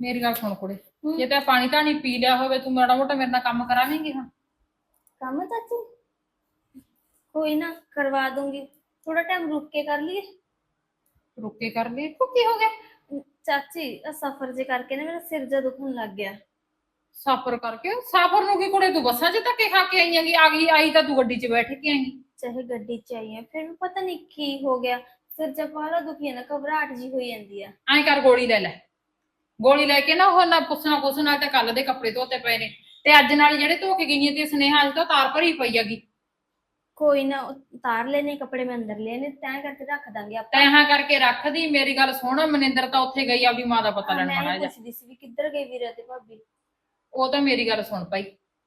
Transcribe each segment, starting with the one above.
ਮੇਰੀ ਗੱਲ ਸੁਣ ਕੁੜੇ ਜੇ ਤਾਂ ਪਾਣੀ ਤਾਂ ਨਹੀਂ ਪੀ ਲਿਆ ਹੋਵੇ ਤੂੰ ਮਾੜਾ ਮੋਟਾ ਮੇਰੇ ਨਾਲ ਕੰਮ ਕਰਾਵੇਂਗੀ ਹਾਂ ਕੰਮ ਚਾਚੀ? ਕੋਈ ਨਾ ਕਰਵਾ ਦੂੰਗੀ। ਥੋੜਾ ਟਾਈਮ ਰੁਕ ਕੇ ਕਰ ਲਈਏ। ਰੁੱਕ ਕੇ ਕਰ ਲਈ ਤੂੰ ਕੀ ਹੋ ਗਿਆ? ਚਾਚੀ ਆ ਸਫਰ ਜੇ ਕਰਕੇ ਨਾ ਮੇਰਾ ਸਿਰ ਜਿਹਾ ਦੁਖਣ ਲੱਗ ਗਿਆ। ਸਫ਼ਰ ਕਰਕੇ? ਸਫ਼ਰ ਨੂੰ ਕੀ ਕੁੜੇ ਤੂੰ ਬੱਸਾਂ 'ਚ ਧੱਕੇ ਖਾ ਕੇ ਆਈ ਹੈਗੀ ਆ ਗਈ ਆਈ ਤਾਂ ਤੂੰ ਗੱਡੀ 'ਚ ਬੈਠ ਕੇ ਆਈ। ਚਾਹੇ ਗੱਡੀ ਚ ਆਈਏ ਫਿਰ ਵੀ ਪਤਾ ਨਹੀਂ ਕੀ ਹੋ ਗਿਆ। ਸਿਰ ਬਾਹਲਾ ਦੁਖੀ ਹੈ ਨਾ ਘਬਰਾਹਟ ਜੀ ਹੋਈ ਜਾਂਦੀ ਆ। ਐਂ ਕਰ ਗੋਲੀ ਲੈ ਲੈ। ਗੋਲੀ ਲੈ ਕੇ ਨਾ ਉਹ ਨਾ ਪੁੱਛਣਾ ਕੁਛ ਨਾਲ ਤੇ ਕੱਲ ਦੇ ਕੱਪੜੇ ਧੋਤੇ ਪਏ ਨੇ। ਤੇ ਅੱਜ ਨਾਲ ਜਿਹੜੇ ਧੋ ਕੇ ਗਈਆਂ ਤੇ ਸੁਨੇਹਾ ਅੱਜ ਤਾਂ ਤਾਰ ਭਰੀ ਪਈ ਹੈਗੀ। ਕੋਈ ਨਾ ਉਤਾਰ ਲੈਣੇ ਕੱਪੜੇ ਮੈਂ ਅੰਦਰ ਲੈਣੇ ਤੈਂ ਕਰਕੇ ਰੱਖ ਦਾਂਗੇ ਆਪਾਂ। ਤੈਹਾਂ ਕਰਕੇ ਰੱਖਦੀ ਮੇਰੀ ਗੱਲ ਸੁਣ ਮਨਿੰਦਰ ਤਾਂ ਉੱਥੇ ਗਈ ਆਪਦੀ ਮਾਂ ਦਾ ਪਤਾ ਲੈਣ ਮੈਂ ਮਾੜਾ ਹੀ ਜਿਹਾ। ਪੁੱਛਦੀ ਸੀ ਵੀ ਕਿੱਧਰ ਗਈ ਵੀਰਾ ਤੇ ਭਾਬੀ? ਉਹ ਤਾਂ ਮੇਰੀ ਗੱਲ ਸੁਣ ਪਈ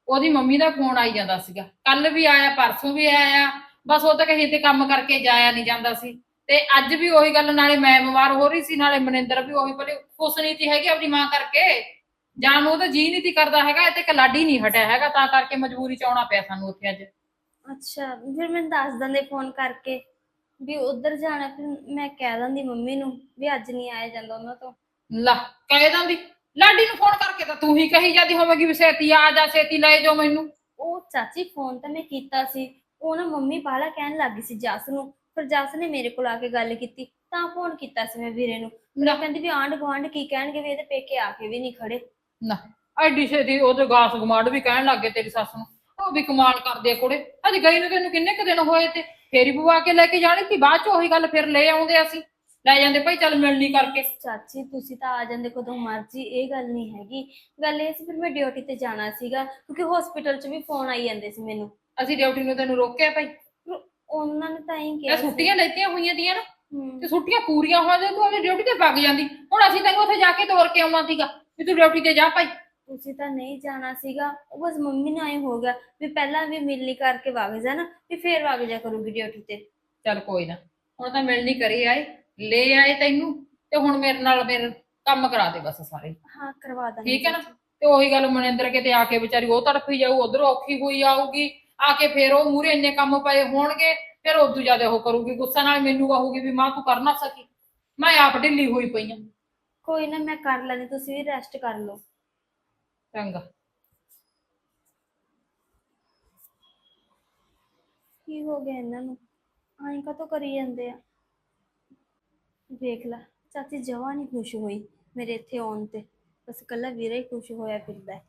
ਉਹਦੀ ਮੰਮੀ ਦਾ ਫੋਨ ਆਈ ਜਾਂਦਾ ਸੀਗਾ। ਕੱਲ ਵੀ ਆਇਆ ਪਰਸੋਂ ਵੀ ਆਇਆ ਬਸ ਉਹ ਤਾਂ ਕਹੀ ਤੇ ਕੰਮ ਕਰਕੇ ਜਾਇਆ ਨਹੀਂ ਜਾਂਦਾ ਸੀ। ਤੇ ਅੱਜ ਵੀ ਉਹੀ ਗੱਲ ਨਾਲੇ ਮੈਂ ਬਿਮਾਰ ਹੋ ਰਹੀ ਸੀ ਨਾਲੇ ਮਨਿੰਦਰ ਵੀ ਉਹੀ ਭਲੇ ਖੁਸ਼ ਨਹੀਂ ਸੀ ਹੈਗੀ ਆਪਣੀ ਮਾਂ ਕਰਕੇ। ਜਾਣ ਨੂੰ ਉਹ ਤਾਂ ਜੀ ਨਹੀਂ ਸੀ ਕਰਦਾ ਹੈਗਾ ਤੇ ਕਲਾਡੀ ਨਹੀਂ ਹਟਿਆ ਹੈਗਾ ਤਾਂ ਕਰਕੇ ਮਜਬੂਰੀ ਚ ਆਉਣਾ ਪਿਆ ਸਾਨੂੰ ਉੱਥੇ ਅੱਜ। ਅੱਛਾ ਫਿਰ ਮੈਂ ਦੱਸ ਦਿੰਦੇ ਫੋਨ ਕਰਕੇ ਵੀ ਉੱਧਰ ਜਾਣਾ ਫਿਰ ਮੈਂ ਕਹਿ ਦਿੰਦੀ ਮੰਮੀ ਨੂੰ ਵੀ ਅੱਜ ਨਹੀਂ ਆਇਆ ਜਾਂਦਾ ਉਹਨਾਂ ਤੋਂ। ਲਾ ਕਹਿ ਦਿੰਦੀ ਲਾਡੀ ਨੂੰ ਫੋਨ ਕਰਕੇ ਤਾਂ ਤੂੰ ਹੀ ਕਹੀ ਜਾਂਦੀ ਹੋਵੇਗੀ ਵੀ ਛੇਤੀ ਆ ਜਾ ਛੇਤੀ ਲੈ ਜਾਓ ਮੈਨੂੰ। ਉਹ ਚਾਚੀ ਫੋਨ ਤਾਂ ਮੈਂ ਕੀਤਾ ਸੀ ਉਹ ਨਾ ਮੰਮੀ ਬਾਹਲਾ ਕਹਿਣ ਲੱਗੀ ਸੀ ਜਸ ਨੂੰ ਫਿਰ ਜਸ ਨੇ ਮੇਰੇ ਕੋਲ ਆ ਕੇ ਗੱਲ ਕੀਤੀ ਤਾਂ ਫੋਨ ਕੀਤਾ ਸੀ ਮੈਂ ਵੀਰੇ ਨੂੰ। ਉਹ ਕਹਿੰਦੀ ਵੀ ਆਂਢ ਗੁਆਂਢ ਕੀ ਕਹਿਣਗੇ ਵੀ ਇਹਦੇ ਪੇਕੇ ਆ ਕੇ ਵੀ ਨਹੀਂ ਖੜੇ। ਨਾ ਐਡੀ ਛੇਤੀ ਉਹਦੇ ਗਾਸ ਗਮਾੜ ਵੀ ਕਹਿਣ ਲੱਗੇ ਤੇਰੀ ਸੱਸ ਨੂੰ। ਉਹ ਵੀ ਕਮਾਲ ਕਰਦੇ ਆ ਕੁੜੇ। ਅੱਜ ਗਈ ਨੂੰ ਤੈਨੂੰ ਕਿੰਨੇ ਕੁ ਦਿਨ ਹੋਏ ਤੇ ਫੇਰ ਹੀ ਬੁਆ ਕੇ ਲੈ ਕੇ ਜਾਣੀ ਸੀ ਬਾਅਦ ਚ ਉਹੀ ਗੱਲ ਫਿਰ ਲੈ ਆਉਂਦੇ ਅਸੀਂ। ਲੈ ਜਾਂਦੇ ਭਾਈ ਚੱਲ ਮਿਲਣੀ ਕਰਕੇ। ਚਾਚੀ ਤੁਸੀਂ ਤਾਂ ਆ ਜਾਂਦੇ ਕਦੋਂ ਮਰਜ਼ੀ ਇਹ ਗੱਲ ਨਹੀਂ ਹੈਗੀ। ਗੱਲ ਇਹ ਸੀ ਫਿਰ ਮੈਂ ਡਿਊਟੀ ਤੇ ਜਾਣਾ ਸੀਗਾ ਕਿਉਂਕਿ ਹਸਪੀਟਲ 'ਚ ਵੀ ਫੋਨ ਆਈ ਜਾਂਦੇ ਸੀ ਮੈਨੂੰ। ਅਸੀਂ ਡਿਊਟੀ ਨੂੰ ਤੈਨੂੰ ਰੋਕਿਆ ਭਾਈ। ਉਹਨਾਂ ਨੇ ਤਾਂ ਹੀ ਇਹ ਕਿਹਾ ਸੀ। ਛੁੱਟੀਆਂ ਲੈਤੀਆਂ ਹੋਈਆਂ ਦੀਆਂ ਨਾ ਤੇ ਛੁੱਟੀਆਂ ਪੂਰੀਆਂ ਹੋ ਜਾਏ ਤੂੰ ਆਪਣੀ ਡਿਊਟੀ ਤੇ ਵਗ ਜਾਂਦੀ। ਹੁਣ ਅਸੀਂ ਤੈਨੂੰ ਉੱਥੇ ਜਾ ਕੇ ਤੋਰ ਕੇ ਆਉਣਾ ਸੀਗਾ ਵੀ ਤੂੰ ਡਿਊਟੀ ਤੇ ਜਾ ਭਾਈ। ਤੁਸੀਂ ਤਾਂ ਨਹੀਂ ਜਾਣਾ ਸੀਗਾ ਉਹ ਬਸ ਮੰਮੀ ਨੂੰ ਐ ਹੋ ਗਿਆ ਵੀ ਪਹਿਲਾਂ ਵੀ ਮਿਲਣੀ ਕਰਕੇ ਵਗ ਜਾ ਨਾ ਵੀ ਫੇਰ ਵਗ ਜਾ ਕਰੂਗੀ ਡਿਊਟੀ ਤੇ। ਚੱਲ ਕੋਈ ਨਾ ਹੁਣ ਤਾਂ ਮਿਲਣੀ ਕਰੀ ਆਏ ਲੈ ਆਏ ਤੈਨੂੰ ਤੇ ਹੁਣ ਮੇਰੇ ਨਾਲ ਮੇਰੇ ਕੰਮ ਕਰਾ ਦੇ ਬਸ ਸਾਰੇ। ਹਾਂ ਕਰਵਾ ਦਾਂਗੀ ਠੀਕ ਹੈ ਨਾ? ਤੇ ਉਹੀ ਗੱਲ ਮਨਿੰਦਰ ਕਿਤੇ ਆ ਕੇ ਵਿਚਾਰੀ ਉਹ ਤੜਫੀ ਜਾਊ ਉਧਰ ਔਖੀ ਹੋਈ ਆਊਗੀ। ਆ ਕੇ ਫੇਰ ਉਹ ਮੂਰੇ ਇੰਨੇ ਕੰਮ ਪਏ ਹੋਣਗੇ ਫਿਰ ਉਦੋਂ ਜ਼ਿਆਦਾ ਉਹ ਕਰੂਗੀ ਗੁੱਸਾ ਨਾਲ ਮੈਨੂੰ ਕਹੂਗੀ ਵੀ ਮਾਂ ਤੂੰ ਕਰ ਨਾ ਸਕੀ। ਮੈਂ ਆਪ ਢਿੱਲੀ ਹੋਈ ਪਈ ਆ। ਕੋਈ ਨਾ ਮੈਂ ਕਰ ਲੈਣੀ ਤੁਸੀਂ ਵੀ ਰੈਸਟ ਕਰ ਲਓ। ਚੰਗਾ। ਕੀ ਹੋ ਗਿਆ ਇਹਨਾਂ ਨੂੰ? ਐਂ ਕਾਤੋਂ ਕਰੀ ਜਾਂਦੇ ਆ? ਵੇਖ ਲੈ ਚਾਚੀ ਜਵਾ ਨਹੀਂ ਖੁਸ਼ ਹੋਈ ਮੇਰੇ ਇੱਥੇ ਆਉਣ ਤੇ। ਬਸ ਇਕੱਲਾ ਵੀਰਾ ਹੀ ਖੁਸ਼ ਹੋਇਆ ਫਿਰਦਾ। ਹੈ।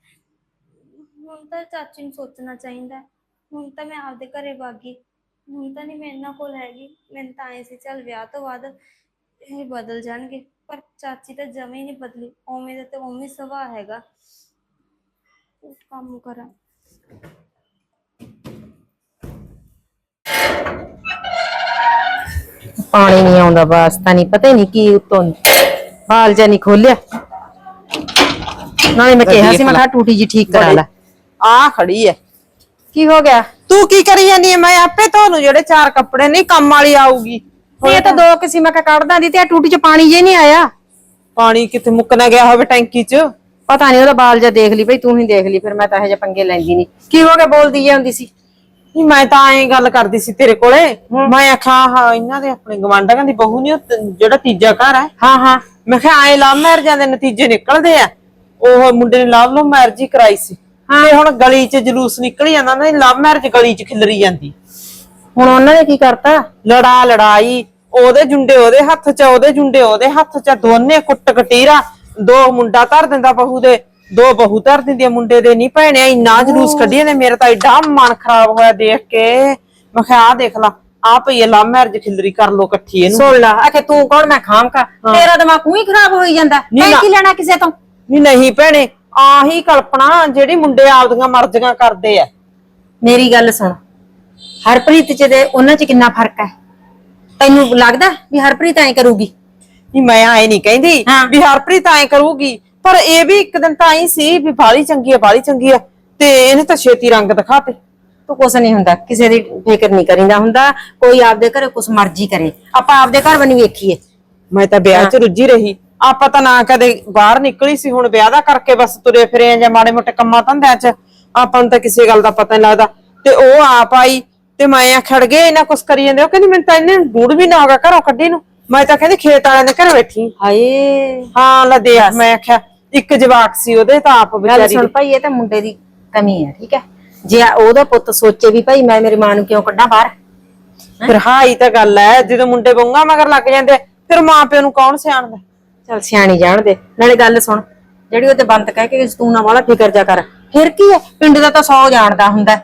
ਹੁਣ ਤਾਂ ਚਾਚੀ ਨੂੰ ਸੋਚਣਾ ਚਾਹੀਦਾ। ਹੈ। ਹੁਣ ਤਾਂ ਮੈਂ ਆਪਦੇ ਘਰੇ ਬਾਗੀ ਹੁਣ ਤਾਂ ਨਹੀਂ ਮੈਂ ਇਹਨਾਂ ਕੋਲ ਹੈਗੀ। ਮੈਨੂੰ ਤਾਂ ਐਂ ਸੀ ਚੱਲ ਵਿਆਹ ਤੋਂ ਬਾਅਦ ਇਹ ਬਦਲ ਜਾਣਗੇ। ਪਰ ਚਾਚੀ ਤਾਂ ਜਮੇ ਹੀ ਨਹੀਂ ਬਦਲੀ। ਉਵੇਂ ਦਾ ਤੇ ਉਵੇਂ ਸੁਭਾਅ ਹੈਗਾ। ਕੁਛ ਕੰਮ ਕਰਾਂ। ਪਾਣੀ ਨਹੀਂ ਆਉਂਦਾ ਵਾਸਤਾ ਨਹੀਂ ਪਤਾ ਨਹੀਂ ਕੀ ਉਤੋਂ ਬਾਲ ਜਾਂ ਨਹੀਂ ਖੋਲਿਆ। ਨਾਲੇ ਮੈਂ ਕਿਹਾ ਸੀ ਮੈਂ ਕਿਹਾ ਟੂਟੀ ਜੀ ਠੀਕ ਕਰਾ ਲੈ। ਆ ਖੜੀ ਐ। ਕੀ ਹੋ ਗਿਆ? ਤੂੰ ਕੀ ਕਰੀ ਜਾਨੀ ਐ ਮੈਂ ਆਪੇ ਲੂ ਜਿਹੜੇ ਚਾਰ ਕੱਪੜੇ ਨਹੀਂ ਕੰਮ ਵਾਲੀ ਆਊਗੀ। ਇਹ ਤਾਂ ਦੋ ਕਿਸੀ ਮੈਂ ਕੱਢਦਾ ਦੀ ਤੇ ਆਹ ਟੂਟੀ ਚ ਪਾਣੀ ਜੇ ਨਹੀਂ ਆਇਆ। ਪਾਣੀ ਕਿਤੇ ਮੁੱਕ ਨਾ ਗਿਆ ਹੋਵੇ ਟੈਂਕੀ 'ਚ? ਪਤਾ ਨਹੀਂ ਉਹਦਾ ਬਾਲ ਜਾਂ ਦੇਖ ਲਈ ਭਈ ਤੂੰ ਹੀ ਦੇਖ ਲਈ ਫਿਰ ਮੈਂ ਤਾਂ ਇਹ ਜਿਹੇ ਪੰਗੇ ਲੈਂਦੀ ਨਹੀਂ। ਕੀ ਹੋ ਗਿਆ? ਬੋਲਦੀ ਜੇ ਹੁੰਦੀ ਸੀ। ਨਹੀਂ ਮੈਂ ਤਾਂ ਐਂ ਗੱਲ ਕਰਦੀ ਸੀ ਤੇਰੇ ਕੋਲੇ। ਮੈਂ ਆਖਾਂ ਹਾਂ ਇਹਨਾਂ ਦੇ ਆਪਣੇ ਗਵਾਂਢਾਂ ਦੀ ਬਹੂ ਨਹੀਂ ਜਿਹੜਾ ਤੀਜਾ ਘਰ ਹੈ ਹਾਂ ਹਾਂ। ਮੈਂ ਕਿਹਾ ਐ ਲਵ ਮੈਰਿਜਾਂ ਦੇ ਨਤੀਜੇ ਨਿਕਲਦੇ ਆ। ਉਹ ਮੁੰਡੇ ਨੇ ਲਵ ਲੋ ਮੈਰਿਜ ਹੀ ਕਰਾਈ ਸੀ। ਤੇ ਹੁਣ ਗਲੀ 'ਚ ਜਲੂਸ ਨਿਕਲ ਜਾਂਦਾ ਨਾ ਲਵ ਮੈਰਿਜ ਗਲੀ 'ਚ ਖਿਲਰੀ ਜਾਂਦੀ। ਹੁਣ ਉਹਨਾਂ ਨੇ ਕੀ ਕਰਤਾ? ਲੜਾ ਲੜਾਈ ਉਹਦੇ ਜੁੰਡੇ ਉਹਦੇ ਹੱਥ 'ਚ ਉਹਦੇ ਜੁੰਡੇ ਉਹਦੇ ਹੱਥ 'ਚ ਦੋਨੇ ਕੁੱਟ ਕਟੀਰਾ ਦੋ ਮੁੰਡਾ ਧਰ ਦਿੰਦਾ ਬਹੂ ਦੇ ਦੋ ਬਹੂ ਧਰ ਦਿੰਦੀ ਆ ਮੁੰਡੇ ਦੇ ਨਹੀਂ ਭੈਣਿਆ ਇੰਨਾ ਜਲੂਸ ਕੱਢੀ ਨੇ ਮੇਰਾ ਤਾਂ ਐਡਾ ਮਨ ਖਰਾਬ ਹੋਇਆ ਦੇਖ ਕੇ। ਮੈਂ ਕਿਹਾ ਆਹ ਦੇਖ ਲਾ ਆ ਪਈ ਲਵ ਮੈਰਿਜ ਖਿਲਰੀ ਕਰ ਲੋ ਇਕੱਠੀ ਇਹਨੂੰ। ਸੁਣ ਲਾ ਆਖੇ ਤੂੰ ਕੌਣ ਮੈਂ ਖਾਮ ਕਾ? ਤੇਰਾ ਦਿਮਾਗ ਉਹੀ ਖਰਾਬ ਹੋਈ ਜਾਂਦਾ। ਨਹੀਂ ਨਾ। ਕੀ ਲੈਣਾ ਕਿਸੇ ਤੋਂ? ਨਹੀਂ ਨਹੀਂ ਭੈਣੇ ਆਹੀ ਕਲਪਨਾ ਜਿਹੜੀ ਮੁੰਡੇ ਆਪਦੀਆਂ ਮਰਜ਼ੀਆਂ ਕਰਦੇ ਆ। ਮੇਰੀ ਗੱਲ ਸੁਣ। ਹਰਪ੍ਰੀਤ ਚ ਤੇ ਉਹਨਾਂ ਚ ਕਿੰਨਾ ਫ਼ਰਕ ਹੈ? ਤੈਨੂੰ ਲੱਗਦਾ ਵੀ ਹਰਪ੍ਰੀਤ ਐਂ ਕਰੂਗੀ? ਨਹੀਂ ਮੈਂ ਐ ਨਹੀਂ ਕਹਿੰਦੀ ਹਾਂ। ਵੀ ਹਰਪ੍ਰੀਤ ਐ ਕਰੂਗੀ ਪਰ ਇਹ ਵੀ ਇੱਕ ਦਿਨ ਤਾਂ ਆਈ ਸੀ ਵੀ ਬਾਲੀ ਚੰਗੀ ਆ ਬਾਲੀ ਚੰਗੀ ਆ ਤੇ ਇਹਨੇ ਤਾਂ ਛੇਤੀ ਰੰਗ ਦਿਖਾਤੇ। ਤੂੰ ਕੁਛ ਨਹੀਂ ਹੁੰਦਾ ਕਿਸੇ ਦੀ ਫਿਕਰ ਨਹੀਂ ਕਰੀਦਾ ਹੁੰਦਾ ਕੋਈ ਆਪਦੇ ਘਰੇ ਕੁਛ ਮਰਜ਼ੀ ਕਰੇ। ਆਪਾਂ ਆਪਦੇ ਘਰ ਬਣੀ ਵੇਖੀਏ। ਮੈਂ ਤਾਂ ਵਿਆਹ 'ਚ ਰੁੱਝੀ ਰਹੀ। ਆਪਾਂ ਤਾਂ ਨਾ ਕਦੇ ਬਾਹਰ ਨਿਕਲੀ ਸੀ ਹੁਣ ਵਿਆਹ ਦਾ ਕਰਕੇ ਬਸ ਤੁਰੇ ਫਿਰੇ ਆਂ ਜਾਂ ਮਾੜੇ ਮੋਟੇ ਕੰਮਾਂ ਧੰਦਿਆਂ 'ਚ। ਆਪਾਂ ਨੂੰ ਤਾਂ ਕਿਸੇ ਗੱਲ ਦਾ ਪਤਾ ਨਹੀਂ ਲੱਗਦਾ। ਤੇ ਉਹ ਆਪ ਆਈ ਤੇ ਮੈਂ ਆ ਖੜ ਗਏ ਇਹਨਾਂ ਕੁਛ ਕਰੀ ਜਾਂਦੇ ਉਹ ਕਹਿੰਦੀ ਮੈਨੂੰ ਤਾਂ ਇਹਨੇ ਡੂੜ ਵੀ ਨਾ ਹੋਗਾ ਘਰੋਂ ਕੱਢੀ ਨੂੰ। ਮੈਂ ਤਾਂ ਕਹਿੰਦੀ ਖੇਤ ਵਾਲਿਆਂ ਦੇ ਘਰ ਬੈਠੀ। ਹਾਏ। ਹਾਂ ਲੈ ਦੇਖ ਮੈਂ ਆਖਿਆ ਇੱਕ ਜਵਾਕ ਸੀ ਉਹਦੇ ਤਾਂ ਆਪ ਗੱਲ ਵਿਚਾਰੀ ਸੁਣ। ਭਾਈ ਇਹ ਤਾਂ ਮੁੰਡੇ ਦੀ ਕਮੀ ਹੈ ਠੀਕ ਹੈ? ਜੇ ਉਹਦਾ ਪੁੱਤ ਸੋਚੇ ਵੀ ਭਾਈ ਮੈਂ ਮੇਰੀ ਮਾਂ ਨੂੰ ਕਿਉਂ ਕੱਢਾਂ ਬਾਹਰ? ਫਿਰ ਹਾਂ ਹੀ ਤਾਂ ਗੱਲ ਹੈ ਜਦੋਂ ਮੁੰਡੇ ਬੰਗਾ ਮਗਰ ਲੱਗ ਜਾਂਦੇ ਫਿਰ ਮਾਂ ਪਿਓ ਨੂੰ ਕੌਣ ਸਿਆਣਦਾ? ਚਲ ਸਿਆਣੀ ਜਾਣ ਦੇ। ਨਾਲੇ ਗੱਲ ਸੁਣ ਜਿਹੜੀ ਉਹ ਤੇ ਬੰਦ ਕਹਿ ਕੇ ਤੂੰ ਨਾ ਵਾਲਾ ਫਿਕਰ ਜਾ ਕਰ। ਫਿਰ ਕੀ ਹੈ ਪਿੰਡ ਦਾ ਤਾਂ 100 ਜਾਣਦਾ ਹੁੰਦਾ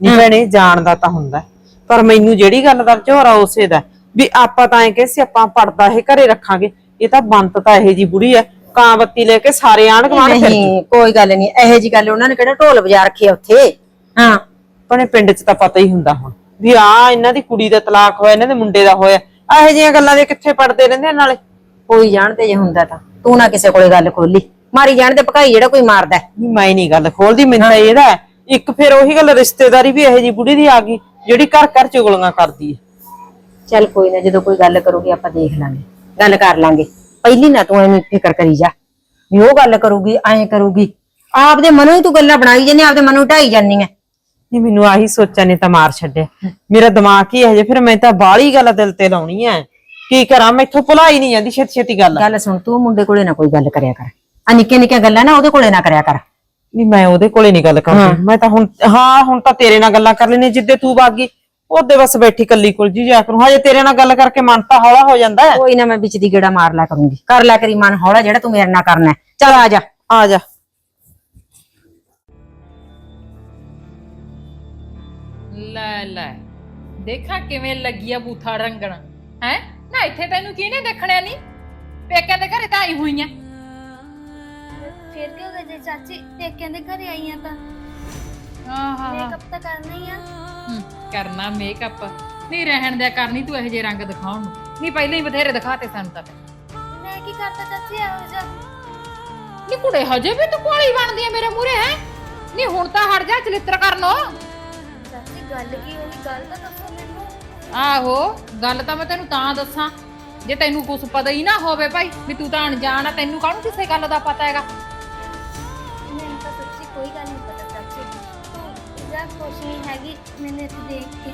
ਨਹੀਂ ਭੈਣੇ ਜਾਣਦਾ ਤਾਂ ਹੁੰਦਾ। ਪਰ ਮੈਨੂੰ ਜਿਹੜੀ ਗੱਲ ਦਾ ਝੋਰਾ ਉਸੇ ਦਾ ਵੀ ਆਪਾਂ ਤਾਂ ਐ ਕਿ ਸੀ ਆਪਾਂ ਪੜਦਾ ਇਹ ਘਰੇ ਰੱਖਾਂਗੇ। ਇਹ ਤਾਂ ਬੰਤ ਤਾਂ ਇਹ ਜੀ ਬੁੜੀ ਐ ਕਾਂ ਬੱਤੀ ਲੈ ਕੇ ਸਾਰੇ ਆਂਢ ਗੁਆਂਢ ਫਿਰ ਨਹੀਂ ਕੋਈ ਗੱਲ ਨਹੀਂ ਇਹੋ ਜੀ ਗੱਲ ਉਹਨਾਂ ਨੇ ਕਿਹੜਾ ਢੋਲ ਵਜਾ ਰੱਖੇ ਆ ਉੱਥੇ? ਹਾਂ। ਆਪਣੇ ਪਿੰਡ 'ਚ ਤਾਂ ਪਤਾ ਹੀ ਹੁੰਦਾ ਹੁਣ ਵੀ ਆ ਇਹਨਾਂ ਦੀ ਕੁੜੀ ਦਾ ਤਲਾਕ ਹੋਇਆ ਇਹਨਾਂ ਦੇ ਮੁੰਡੇ ਦਾ ਹੋਇਆ। ਇਹੋ ਜਿਹੀਆਂ ਗੱਲਾਂ ਦੇ ਕਿੱਥੇ ਪੜਦੇ ਰਹਿੰਦੇ ਆ ਕੋਈ ਜਾਣਦੇ ਜੇ ਹੁੰਦਾ ਤਾਂ। ਤੂੰ ਨਾ ਕਿਸੇ ਕੋਲੇ ਗੱਲ ਖੋਲੀ। ਮਾਰੀ ਜਾਣ ਦੇ ਭਕਾਈ ਜਿਹੜਾ ਕੋਈ ਮਾਰਦਾ ਹੈ। ਮੈਂ ਨਹੀਂ ਗੱਲ ਖੋਲਦੀ ਮੈਨੂੰ ਤਾਂ ਇਹਦਾ ਹੈ। ਇੱਕ ਫਿਰ ਉਹੀ ਗੱਲ ਰਿਸ਼ਤੇਦਾਰੀ ਵੀ ਇਹੋ ਜੀ ਬੁੜੀ ਦੀ ਆ ਗਈ ਜਿਹੜੀ ਘਰ ਘਰ ਚੁਗਲੀਆਂ ਕਰਦੀ ਹੈ। ਚੱਲ ਕੋਈ ਨਾ ਜਦੋਂ ਕੋਈ ਗੱਲ ਕਰੂਗੀ ਆਪਾਂ ਦੇਖ ਲਾਂਗੇ। ਗੱਲ ਕਰ ਲਾਂਗੇ। ਪਹਿਲੀ ਨਾ ਤੂੰ ਐਵੇਂ ਫਿਕਰ ਕਰੀ ਜਾ। ਵੀ ਉਹ ਗੱਲ ਕਰੂਗੀ ਐਂ ਕਰੂਗੀ। ਆਪਦੇ ਮਨੋਂ ਹੀ ਤੂੰ ਗੱਲਾਂ ਬਣਾਈ ਜਾਂਦੀ ਆਪਦੇ ਮਨੋਂ ਢਾਈ ਜਾਂਦੀ ਐ ਨਹੀਂ ਮੈਨੂੰ ਆਹੀ ਸੋਚਾਂ ਨੇ ਤਾਂ ਮਾਰ ਛੱਡਿਆ। ਮੇਰਾ ਦਿਮਾਗ ਹੀ ਹਜੇ ਫਿਰ ਮੈਂ ਤਾਂ ਬਾਹਲੀ ਗੱਲ ਦਿਲ ਤੇ ਲਾਉਣੀ ਐ ਕੀ ਕਰਾਂ? ਮੈਥੋਂ ਭੁਲਾਈ ਨਹੀਂ ਜਾਂਦੀ ਛੇਤੀ ਛੇਤੀ ਗੱਲ। ਗੱਲ ਸੁਣ ਤੂੰ ਮੁੰਡੇ ਕੋਲੇ ਨਾ ਕੋਈ ਗੱਲ ਕਰਿਆ ਕਰ। ਆ ਨਿੱਕੇ ਨਿੱਕੇ ਗੱਲਾਂ ਨਾ ਉਹਦੇ ਕੋਲੇ ਨਾ ਕਰਿਆ ਕਰ। ਨਹੀਂ ਮੈਂ ਉਹਦੇ ਕੋਲੇ ਨਹੀਂ ਗੱਲ ਕਰਦੀ। ਮੈਂ ਤਾਂ ਹੁਣ ਹਾਂ ਹੁਣ ਤਾਂ ਤੇਰੇ ਨਾਲ ਗੱਲਾਂ ਕਰ ਲੈਣੀ ਜਿੱਦੇ ਤੂੰ ਬਾਗੀ ਉਹਦੇ ਬਸ ਬੈਠੀ ਕੱਲੀ ਕੁਲ ਜੀ ਜਾ ਕਰੂੰ। ਹਜੇ ਤੇਰੇ ਨਾਲ ਗੱਲ ਕਰਕੇ ਮਨ ਤਾਂ ਹੌਲਾ ਹੋ ਜਾਂਦਾ ਹੈ। ਕੋਈ ਨਾ ਮੈਂ ਵਿੱਚ ਦੀ ਗੇੜਾ ਮਾਰ ਲਿਆ ਕਰੂੰਗੀ। ਕਰ ਲਿਆ ਕਰੀ ਮਨ ਹੌਲਾ ਜਿਹੜਾ ਤੂੰ ਮੇਰੇ ਨਾਲ ਕਰਨਾ ਹੈ। ਚੱਲ ਆ ਜਾ। ਆ ਜਾ। ਲੈ ਲੈ। ਦੇਖਾ ਕਿਵੇਂ ਲੱਗੀ ਆ ਬੂਥਾ ਰੰਗਣ। ਹੈ? ਨਾ ਇੱਥੇ ਤੈਨੂੰ ਕਿਹਨੇ ਦੇਖਣਿਆ ਨਹੀਂ ਪੇਕਿਆਂ ਦੇ ਘਰੇ ਤਾਂ ਆਈ ਹੋਈਆਂ ਫਿਰ ਕਿਉਂ ਗਏ ਜੇ ਚਾਚੀ? ਪੇਕਿਆਂ ਦੇ ਘਰੇ ਆਈਆਂ ਤਾਂ। ਆਹਾ। ਮੇਕਅਪ ਤਾਂ ਕਰਨਾ ਹੀ ਆ। ਹਮ, ਕਰਨਾ ਮੇਕਅਪ। ਨਹੀਂ ਰਹਿਣ ਦਿਆ ਕਰਨੀ ਤੂੰ ਇਹੋ ਜਿਹੇ ਰੰਗ ਦਿਖਾਉਣ ਨੂੰ। ਨਹੀਂ ਪਹਿਲਾਂ ਹੀ ਬਥੇਰੇ ਦਿਖਾਤੇ ਸਾਨੂੰ ਤਾਂ ਮੈਂ ਕੀ ਕਰਤਾ ਚਾਚੀ ਇਹੋ ਜਿਹਾ? ਕੁੜੇ ਹਜੇ ਵੀ ਤੂੰ ਕੋਲੀ ਬਣਦੀ ਆ ਮੇਰੇ ਮੂਹਰੇ ਹੈ? ਨਹੀਂ ਹੁਣ ਤਾਂ ਹਟ ਜਾ ਚਲਿੱਤਰ ਕਰਨੋ। ਚਾਚੀ ਗੱਲ ਕੀ ਹੋਈ? ਗੱਲ ਤਾਂ ਦੱਸੋ ਮੈਨੂੰ। ਆਹੋ ਗੱਲ ਤਾਂ ਮੈਂ ਤੈਨੂੰ ਤਾਂ ਦੱਸਾਂ। ਜੇ ਤੈਨੂੰ ਕੁਝ ਪਤਾ ਹੀ ਨਾ ਹੋਵੇ ਭਾਈ ਵੀ ਤੂੰ ਤਾਂ ਅਣਜਾਣ ਆ ਤੈਨੂੰ ਕਾਹਨੂੰ ਕਿਸੇ ਗੱਲ ਦਾ ਪਤਾ ਹੈਗਾ? ਮੈਨੂੰ ਤਾਂ ਸੱਚੀ ਕੋਈ ਗੱਲ ਨਹੀਂ ਪਤਾ ਚਾਚੀ ਤੂੰ ਜਾਂ ਖੁਸ਼ ਨਹੀਂ ਹੈਗੀ ਮੈਨੂੰ ਇੱਥੇ ਦੇਖ ਕੇ।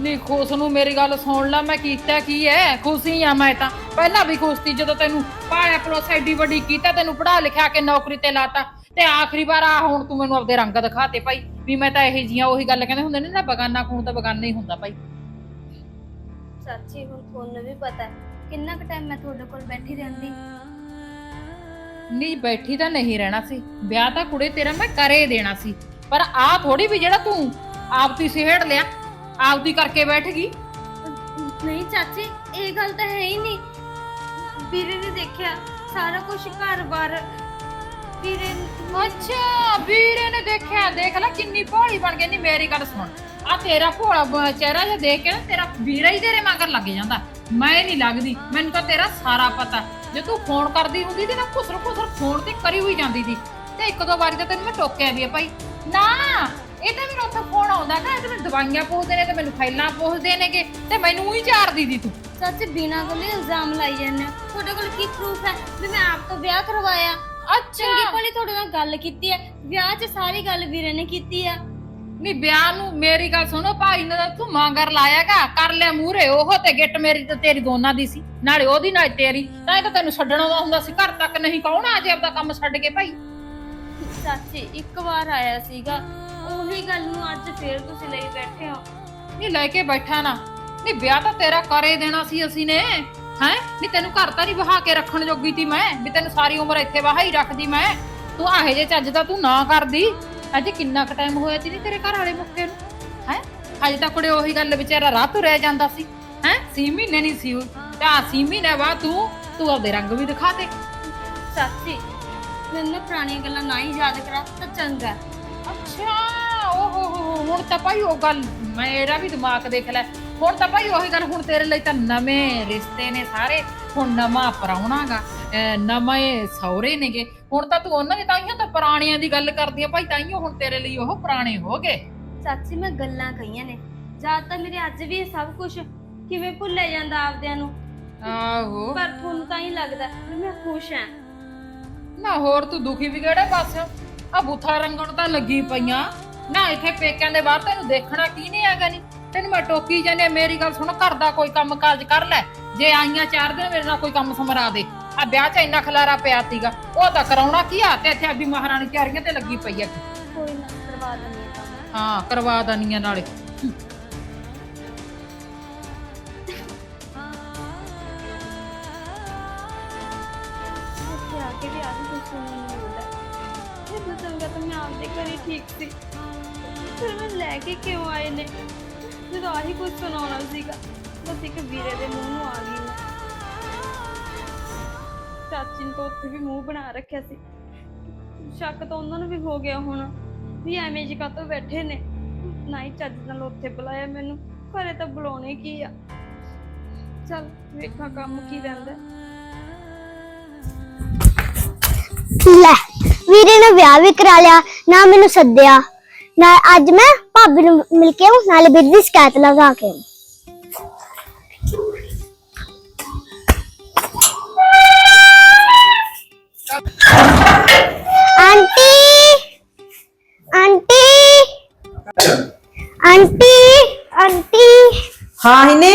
ਨਹੀਂ ਖੁਸ਼ ਨੂੰ ਮੇਰੀ ਗੱਲ ਸੁਣ ਲੈ ਮੈਂ ਕੀਤਾ ਕੀ ਐ? ਖੁਸ਼ੀ ਆ ਮੈਂ ਤਾਂ। ਪਹਿਲਾਂ ਵੀ ਖੁਸ਼ ਸੀ ਜਦੋਂ ਤੈਨੂੰ ਪਾਲਿਆ ਪਲੋਸ ਐਡੀ ਵੱਡੀ ਕੀਤਾ ਤੈਨੂੰ ਪੜਾ ਲਿਖਿਆ ਕੇ ਨੌਕਰੀ ਤੇ ਲਾਤਾ। ਤੇ ਆਖਰੀ ਵਾਰ ਆ ਹੁਣ ਤੂੰ ਮੈਨੂੰ ਆਪਦੇ ਰੰਗ ਦਿਖਾਤੇ ਭਾਈ। ਵੀ ਮੈਂ ਤਾਂ ਇਹ ਜੀਆਂ ਉਹੀ ਗੱਲ ਕਹਿੰਦੇ ਹੁੰਦੇ ਨੇ ਨਾ ਬਗਾਨਾ ਖੂਨ ਤਾਂ ਬਗਾਨਾ ਹੀ ਹੁੰਦਾ ਭਾਈ। ਚਾਚੀ ਹੁਣ ਤੁਹਾਨੂੰ ਵੀ ਪਤਾ ਹੈ ਕਿੰਨਾ ਕੁ ਟਾਈਮ ਮੈਂ ਤੁਹਾਡੇ ਕੋਲ ਬੈਠੀ ਰਹਿੰਦੀ? ਨਹੀਂ ਬੈਠੀ ਤਾਂ ਨਹੀਂ ਰਹਿਣਾ ਸੀ। ਵਿਆਹ ਤਾਂ ਕੁੜੇ ਤੇਰਾ ਮੈਂ ਕਰੇ ਦੇਣਾ ਸੀ। ਪਰ ਆ ਥੋੜੀ ਵੀ ਜਿਹੜਾ ਤੂੰ ਆਪ ਤੀ ਸਿਹੜ ਲਿਆ ਆਪ ਦੀ ਕਰਕੇ ਬੈਠ ਗਈ। ਨਹੀਂ ਚਾਚੀ ਇਹ ਗੱਲ ਤਾਂ ਹੈ ਹੀ ਨਹੀਂ। ਵੀਰੇ ਨੇ ਦੇਖਿਆ ਸਾਰਾ ਕੁਝ ਘਰ-ਬਾਰ ਵੀਰੇ ਅੱਛਾ, ਵੀਰੇ ਨੇ ਦੇਖਿਆ, ਦੇਖ ਲੈ ਕਿੰਨੀ ਭੋਲੀ ਬਣ ਗਈ ਨਹੀਂ ਮੇਰੀ ਗੱਲ ਸੁਣ। ਆ ਤੇਰਾ ਭੋਲਾ ਬ- ਚਿਹਰਾ ਜਿਹਾ ਦੇਖ ਕੇ ਨਾ ਤੇਰਾ ਵੀਰਾ ਹੀ ਤੇਰੇ ਮਗਰ ਲੱਗ ਜਾਂਦਾ। ਮੈਂ ਨਹੀਂ ਲੱਗਦੀ, ਮੈਨੂੰ ਤਾਂ ਤੇਰਾ ਸਾਰਾ ਪਤਾ। ਜੇ ਤੂੰ ਫੋਨ ਕਰਦੀ ਹੁੰਦੀ ਤੇ ਨਾ ਖੁਸਰ ਖੁਸਰ ਫੋਨ ਤੇ ਕਰੀ ਹੋਈ ਜਾਂਦੀ ਸੀ। ਤੇ ਇੱਕ ਦੋ ਵਾਰੀ ਤਾਂ ਤੈਨੂੰ ਮੈਂ ਟੋਕਿਆ ਵੀ ਆ ਭਾਈ। ਨਾ, ਇਹ ਤਾਂ ਮੈਨੂੰ ਉੱਥੇ ਫੋਨ ਆਉਂਦਾ ਨਾ, ਇਹ ਤਾਂ ਮੈਨੂੰ ਦਵਾਈਆਂ ਪੁੱਛਦੇ ਨੇ ਤੇ ਮੈਨੂੰ ਫਾਈਲਾਂ ਪੁੱਛਦੇ ਨੇਗੇ ਤੇ ਮੈਨੂੰ ਹੀ ਝਾੜਦੀ ਦੀ ਤੂੰ। ਚਾਚੀ ਬਿਨਾਂ ਗੱਲ ਇਲਜ਼ਾਮ ਲਾਈ ਜਾਂਦੇ ਹੋ। ਤੁਹਾਡੇ ਕੋਲ ਕੀ ਪ੍ਰੂਫ ਹੈ ਵੀ ਮੈਂ ਆਪ ਤੋਂ ਵਿਆਹ ਕਰਵਾਇਆ? ਚੰਗੀ ਅੱਛਾ ਭਲੀ ਤੁਹਾਡੇ ਨਾਲ ਗੱਲ ਕੀਤੀ ਹੈ। ਵਿਆਹ 'ਚ ਸਾਰੀ ਗੱਲ ਵੀਰੇ ਨੇ ਕੀਤੀ ਆ। ਨਹੀਂ ਵਿਆਹ ਨੂੰ ਮੇਰੀ ਗੱਲ ਸੁਣੋ ਭਾਈ ਨੇ ਤਾਂ ਤੂੰ ਮੰਗਰ ਲਾਇਆਗਾ ਕਰ ਲਿਆ ਮੂਰੇ ਉਹ ਤੇ ਗਿੱਟ ਮੇਰੀ ਤੇ ਤੇਰੀ ਦੋਨਾਂ ਦੀ ਸੀ। ਨਾਲੇ ਉਹਦੀ ਨਾਲੇ ਤੇਰੀ। ਤਾਂ ਇਹ ਤਾਂ ਤੈਨੂੰ ਛੱਡਣ ਆਉਂਦਾ ਹੁੰਦਾ ਸੀ। ਘਰ ਤੱਕ ਨਹੀਂ ਕੌਣ ਆ ਜੇ ਆਪਦਾ ਕੰਮ ਛੱਡ ਕੇ ਭਾਈ। ਚਾਚੀ ਇੱਕ ਵਾਰ ਆਇਆ ਸੀਗਾ। ਉਹੀ ਗੱਲ ਨੂੰ ਅੱਜ ਫੇਰ ਤੁਸੀਂ ਲਈ ਬੈਠੇ ਹੋ। ਨਹੀਂ ਲੈ ਕੇ ਬੈਠਾ ਨਾ। ਨਹੀਂ ਵਿਆਹ ਤਾਂ ਤੇਰਾ ਕਰੇ ਦੇਣਾ ਸੀ ਅਸੀਂ ਨੇ। ਹੈ? ਨਹੀਂ ਤੈਨੂੰ ਘਰ ਤਾਂ ਨਹੀਂ ਵਹਾ ਕੇ ਰੱਖਣ ਜੋਗੀ ਤੀ ਮੈਂ ਵੀ ਤੈਨੂੰ ਸਾਰੀ ਉਮਰ ਇੱਥੇ ਵਹਾ ਹੀ ਰੱਖਦੀ ਮੈਂ। ਤੂੰ ਆਹੇ ਜੇ ਚੱਜ ਦਾ ਤੂੰ ਨਾ ਕਰਦੀ। ਅਜੇ ਕਿੰਨਾ ਕੁ ਟਾਈਮ ਹੋਇਆ ਤੀ ਨੀ ਤੇਰੇ ਘਰ ਵਾਲੇ ਮੁੱਕੇ ਨੂੰ? ਹੈ? ਹਜੇ ਤਾਂ ਕੁੜੇ ਉਹੀ ਗੱਲ ਵਿਚਾਰਾ ਰਾਹ ਤੋਂ ਰਹਿ ਜਾਂਦਾ ਸੀ। ਹੈ? ਸੀ ਮਹੀਨੇ ਨਹੀਂ ਸੀ ਤੇ ਆ ਸੀ ਮਹੀਨੇ ਬਾਅਦ ਤੂੰ ਤੂੰ ਆਪਦੇ ਰੰਗ ਵੀ ਦਿਖਾ ਦੇ ਚਾਚੀ ਮੈਨੂੰ ਪੁਰਾਣੀਆਂ ਗੱਲਾਂ ਨਾ ਹੀ ਯਾਦ ਕਰਾ ਤਾਂ ਚੰਗਾ। ਅੱਛਾ ਓਹ ਹੋ ਹੋ ਹੋ, ਹੁਣ ਤਾਂ ਭਾਈ ਉਹ ਗੱਲ ਮੇਰਾ ਵੀ ਦਿਮਾਗ ਦੇਖ ਲੈ। ਹੁਣ ਤਾਂ ਭਾਈ ਉਹੀ ਗੱਲ ਹੁਣ ਤੇਰੇ ਲਈ ਤਾਂ ਨਵੇਂ ਰਿਸ਼ਤੇ ਨੇ ਸਾਰੇ ਹੁਣ ਨਵਾਂ ਪਰਾਉਣਾਗਾ ਨਵੇਂ ਸਹੁਰੇ ਨੇਗੇ। ਹੁਣ ਤਾਂ ਤੂੰ ਉਹਨਾਂ ਦੀ ਤਾਈਆਂ ਤਾਂ ਪੁਰਾਣਿਆਂ ਦੀ ਗੱਲ ਕਰਦੀ ਆ ਭਾਈ ਤਾਈਓ ਹੁਣ ਤੇਰੇ ਲਈ ਉਹ ਪੁਰਾਣੇ ਹੋ ਗਏ। ਚਾਚੀ ਮੈਂ ਗੱਲਾਂ ਕਹੀਆਂ ਨੇ। ਜਾਂ ਤਾਂ ਮੇਰੇ ਅੱਜ ਵੀ ਇਹ ਸਭ ਕੁਝ ਕਿਵੇਂ ਭੁੱਲਿਆ ਜਾਂਦਾ ਆਪਦਿਆਂ ਨੂੰ। ਆਹੋ। ਪਰ ਤੁਹਾਨੂੰ ਤਾਂ ਹੀ ਲੱਗਦਾ ਵੀ ਮੈਂ ਖੁਸ਼ ਹਾਂ ਨਾ ਹੋਰ ਤੂੰ ਦੁਖੀ ਵੀ ਕਿਹੜੇ ਪਾਸੇ ਆ? ਬੁੱਥਾ ਰੰਗਣ ਤਾਂ ਲੱਗੀ ਪਈਆਂ। ਨਾ ਇੱਥੇ ਪੇਕਿਆਂ ਦੇ ਬਾਹਰ ਤੈਨੂੰ ਦੇਖਣਾ ਕੀ ਨਹੀਂ ਹੈਗਾ ਨਹੀਂ ਤੈਨੂੰ ਮੈਂ ਟੋਕੀ ਜਾਂਦੇ ਮੇਰੀ ਗੱਲ ਸੁਣ ਘਰ ਦਾ ਕੋਈ ਕੰਮ ਕਾਜ ਕਰ ਲੈ। ਜੇ ਆਈਆਂ ਚਾਰ ਦਿਨ ਮੇਰੇ ਨਾਲ ਕੋਈ ਕੰਮ ਸਮਰਾ ਦੇ। ਆ ਵਿਆਹ 'ਚ ਇੰਨਾ ਖਲਾਰਾ ਪਿਆ ਸੀਗਾ ਉਹ ਤਾਂ ਕਰਾਉਣਾ ਕੀ ਆ ਤੇ ਇੱਥੇ ਆਬੀ ਮਹਾਰਾਣੀ ਤਿਆਰੀਆਂ ਤੇ ਲੱਗੀ ਪਈ ਆ। ਕੋਈ ਨਾ ਕਰਵਾ ਦਿੰਦੀ ਆ ਹਾਂ ਕਰਵਾ ਦਨੀਆਂ ਨਾਲੇ। ਆ ਕੇ ਵੀ ਆਹ ਕੁਝ ਸੁਣਨ ਨੂੰ ਮਿਲਦਾ। ਇਹ ਤਾਂ ਚੰਗਾ ਤਾਂ ਮੈਂ ਆਪਦੇ ਘਰ ਠੀਕ ਸੀ। ਫਿਰ ਮੈਂ ਲੈ ਕੇ ਕਿਉਂ ਆਏ ਨੇ? ਜਦੋਂ ਆਹੀ ਕੁਝ ਸੁਣਾਉਣਾ ਸੀਗਾ, ਬਸ ਇੱਕ ਵੀਰੇ ਦੇ ਮੂੰਹ ਨੂੰ ਆ ਗਈ ਮੈਂ। ਚਾਚੀ ਨੇ ਤਾਂ ਉੱਥੇ ਵੀ ਮੂੰਹ ਬਣਾ ਰੱਖਿਆ ਸੀ। ਸ਼ੱਕ ਤਾਂ ਉਹਨਾਂ ਨੂੰ ਵੀ ਹੋ ਗਿਆ ਹੋਣਾ ਵੀ ਐਵੇਂ ਜਿਹਾ ਤੋਂ ਬੈਠੇ ਨੇ। ਨਾ ਹੀ ਚੱਜ ਨਾਲ ਉੱਥੇ ਬੁਲਾਇਆ ਮੈਨੂੰ ਘਰੇ ਤਾਂ ਬੁਲਾਉਣੇ ਕੀ ਆ? ਚੱਲ, ਵੇਖਾਂ ਕੰਮ ਕੀ ਰਹਿੰਦਾ। ਲੈ, ਵੀਰੇ ਨੇ ਵਿਆਹ ਵੀ ਕਰਾ ਲਿਆ, ਨਾ ਮੈਨੂੰ ਸੱਦਿਆ। ਨਾ ਅੱਜ ਮੈਂ ਭਾਬੀ ਨੂੰ ਮਿਲ ਕੇ ਆਊਂ, ਨਾਲੇ ਵੀਰ ਦੀ ਸ਼ਿਕਾਇਤ ਲਗਾ ਕੇ ਆਊਂ। ਆਂਟੀ! ਆਂਟੀ! ਆਂਟੀ! ਆਂਟੀ! ਹਾਂ ਹਿਨੇ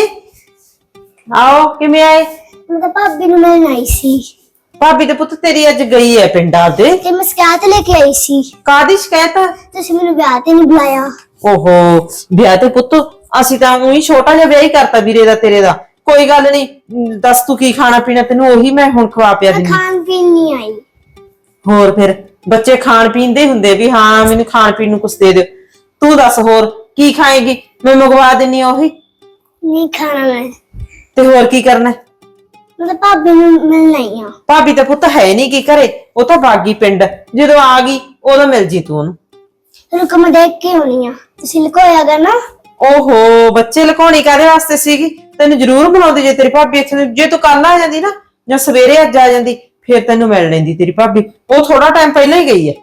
ਆਓ ਕਿਵੇਂ ਆਏ? ਮੈਂ ਤਾਂ ਭਾਬੀ ਨੂੰ ਮਿਲਣ ਆਈ ਸੀ। ਭਾਬੀ ਤੇ ਪੁੱਤ ਤੇਰੀ ਅੱਜ ਗਈ ਹੈ ਪਿੰਡਾਂ ਦੇ ਤੇ ਮੈਂ ਸ਼ਿਕਾਇਤ ਲੈ ਕੇ ਆਈ ਸੀ। ਕਾਦੀ ਸ਼ਿਕਾਇਤ ਆ? ਤੁਸੀਂ ਮੈਨੂੰ ਵਿਆਹ ਤੇ ਨਹੀਂ ਬੁਲਾਇਆ। ਓਹੋ ਵਿਆਹ ਤੇ ਪੁੱਤ ਅਸੀਂ ਤਾਂ ਉਹੀ ਛੋਟਾ ਜਿਹਾ ਵਿਆਹ ਹੀ ਕਰਤਾ ਵੀਰੇ ਦਾ ਤੇਰੇ ਦਾ। ਕੋਈ ਗੱਲ ਨਹੀਂ ਦੱਸ ਤੂੰ ਕੀ ਖਾਣਾ ਪੀਣਾ ਤੈਨੂੰ ਉਹੀ ਮੈਂ ਹੁਣ ਖਵਾ ਪਿਆ ਮੈਂ ਦਿੰਦੀ। ਖਾਣ ਪੀਣ ਨਹੀਂ ਆਈ। ਹੋਰ ਫਿਰ ਬੱਚੇ ਖਾਣ ਪੀਣ ਦੇ ਹੁੰਦੇ ਵੀ ਹਾਂ ਮੈਨੂੰ ਖਾਣ ਪੀਣ ਨੂੰ ਕੁਛ ਦੇ ਦਿਓ। ਤੂੰ ਦੱਸ ਹੋਰ ਕੀ ਖਾਏਗੀ? ਮੈਂ ਮੰਗਵਾ ਦਿੰਨੀ ਆ ਉਹੀ। ਨਹੀਂ ਖਾਣਾ ਮੈਂ। ਤੇ ਹੋਰ ਕੀ ਕਰਨਾ? ਹੈ? ਮੈਂ ਭਾਬੀ ਨੂੰ ਮਿਲਣ ਆਈ ਆ ਭਾਬੀ ਤਾਂ ਪੁੱਤ ਹੈ ਨਹੀਂ ਕੀ ਘਰੇ ਉਹ ਤਾਂ ਬਾਗੀ ਪਿੰਡ। ਜਦੋਂ ਆ ਗਈ ਉਦੋਂ ਮਿਲ ਜੀ ਤੂੰ ਉਹਨੂੰ। ਰੁਕ ਮੈਂ ਦੇਖ ਕੇ ਆਉਣੀ ਆ। ਤੁਸੀਂ ਲੁਕੋਇਆਗਾ ਨਾ। ਓਹੋ ਬੱਚੇ ਲੁਕਾਉਣੀ ਕਾਦੇ ਵਾਸਤੇ ਸੀਗੀ? ਤੈਨੂੰ ਜ਼ਰੂਰ ਬੁਲਾਉਂਦੀ ਜੇ ਤੇਰੀ ਭਾਬੀ ਇੱਥੇ ਨੂੰ- ਜੇ ਤੂੰ ਕੱਲ ਆ ਜਾਂਦੀ ਨਾ ਜਾਂ ਸਵੇਰੇ ਅੱਜ ਆ ਜਾਂਦੀ ਫਿਰ ਤੈਨੂੰ ਮਿਲ ਲੈਂਦੀ ਤੇਰੀ ਭਾਬੀ। ਉਹ ਥੋੜਾ ਟਾਈਮ ਪਹਿਲਾਂ ਹੀ ਗਈ ਹੈ।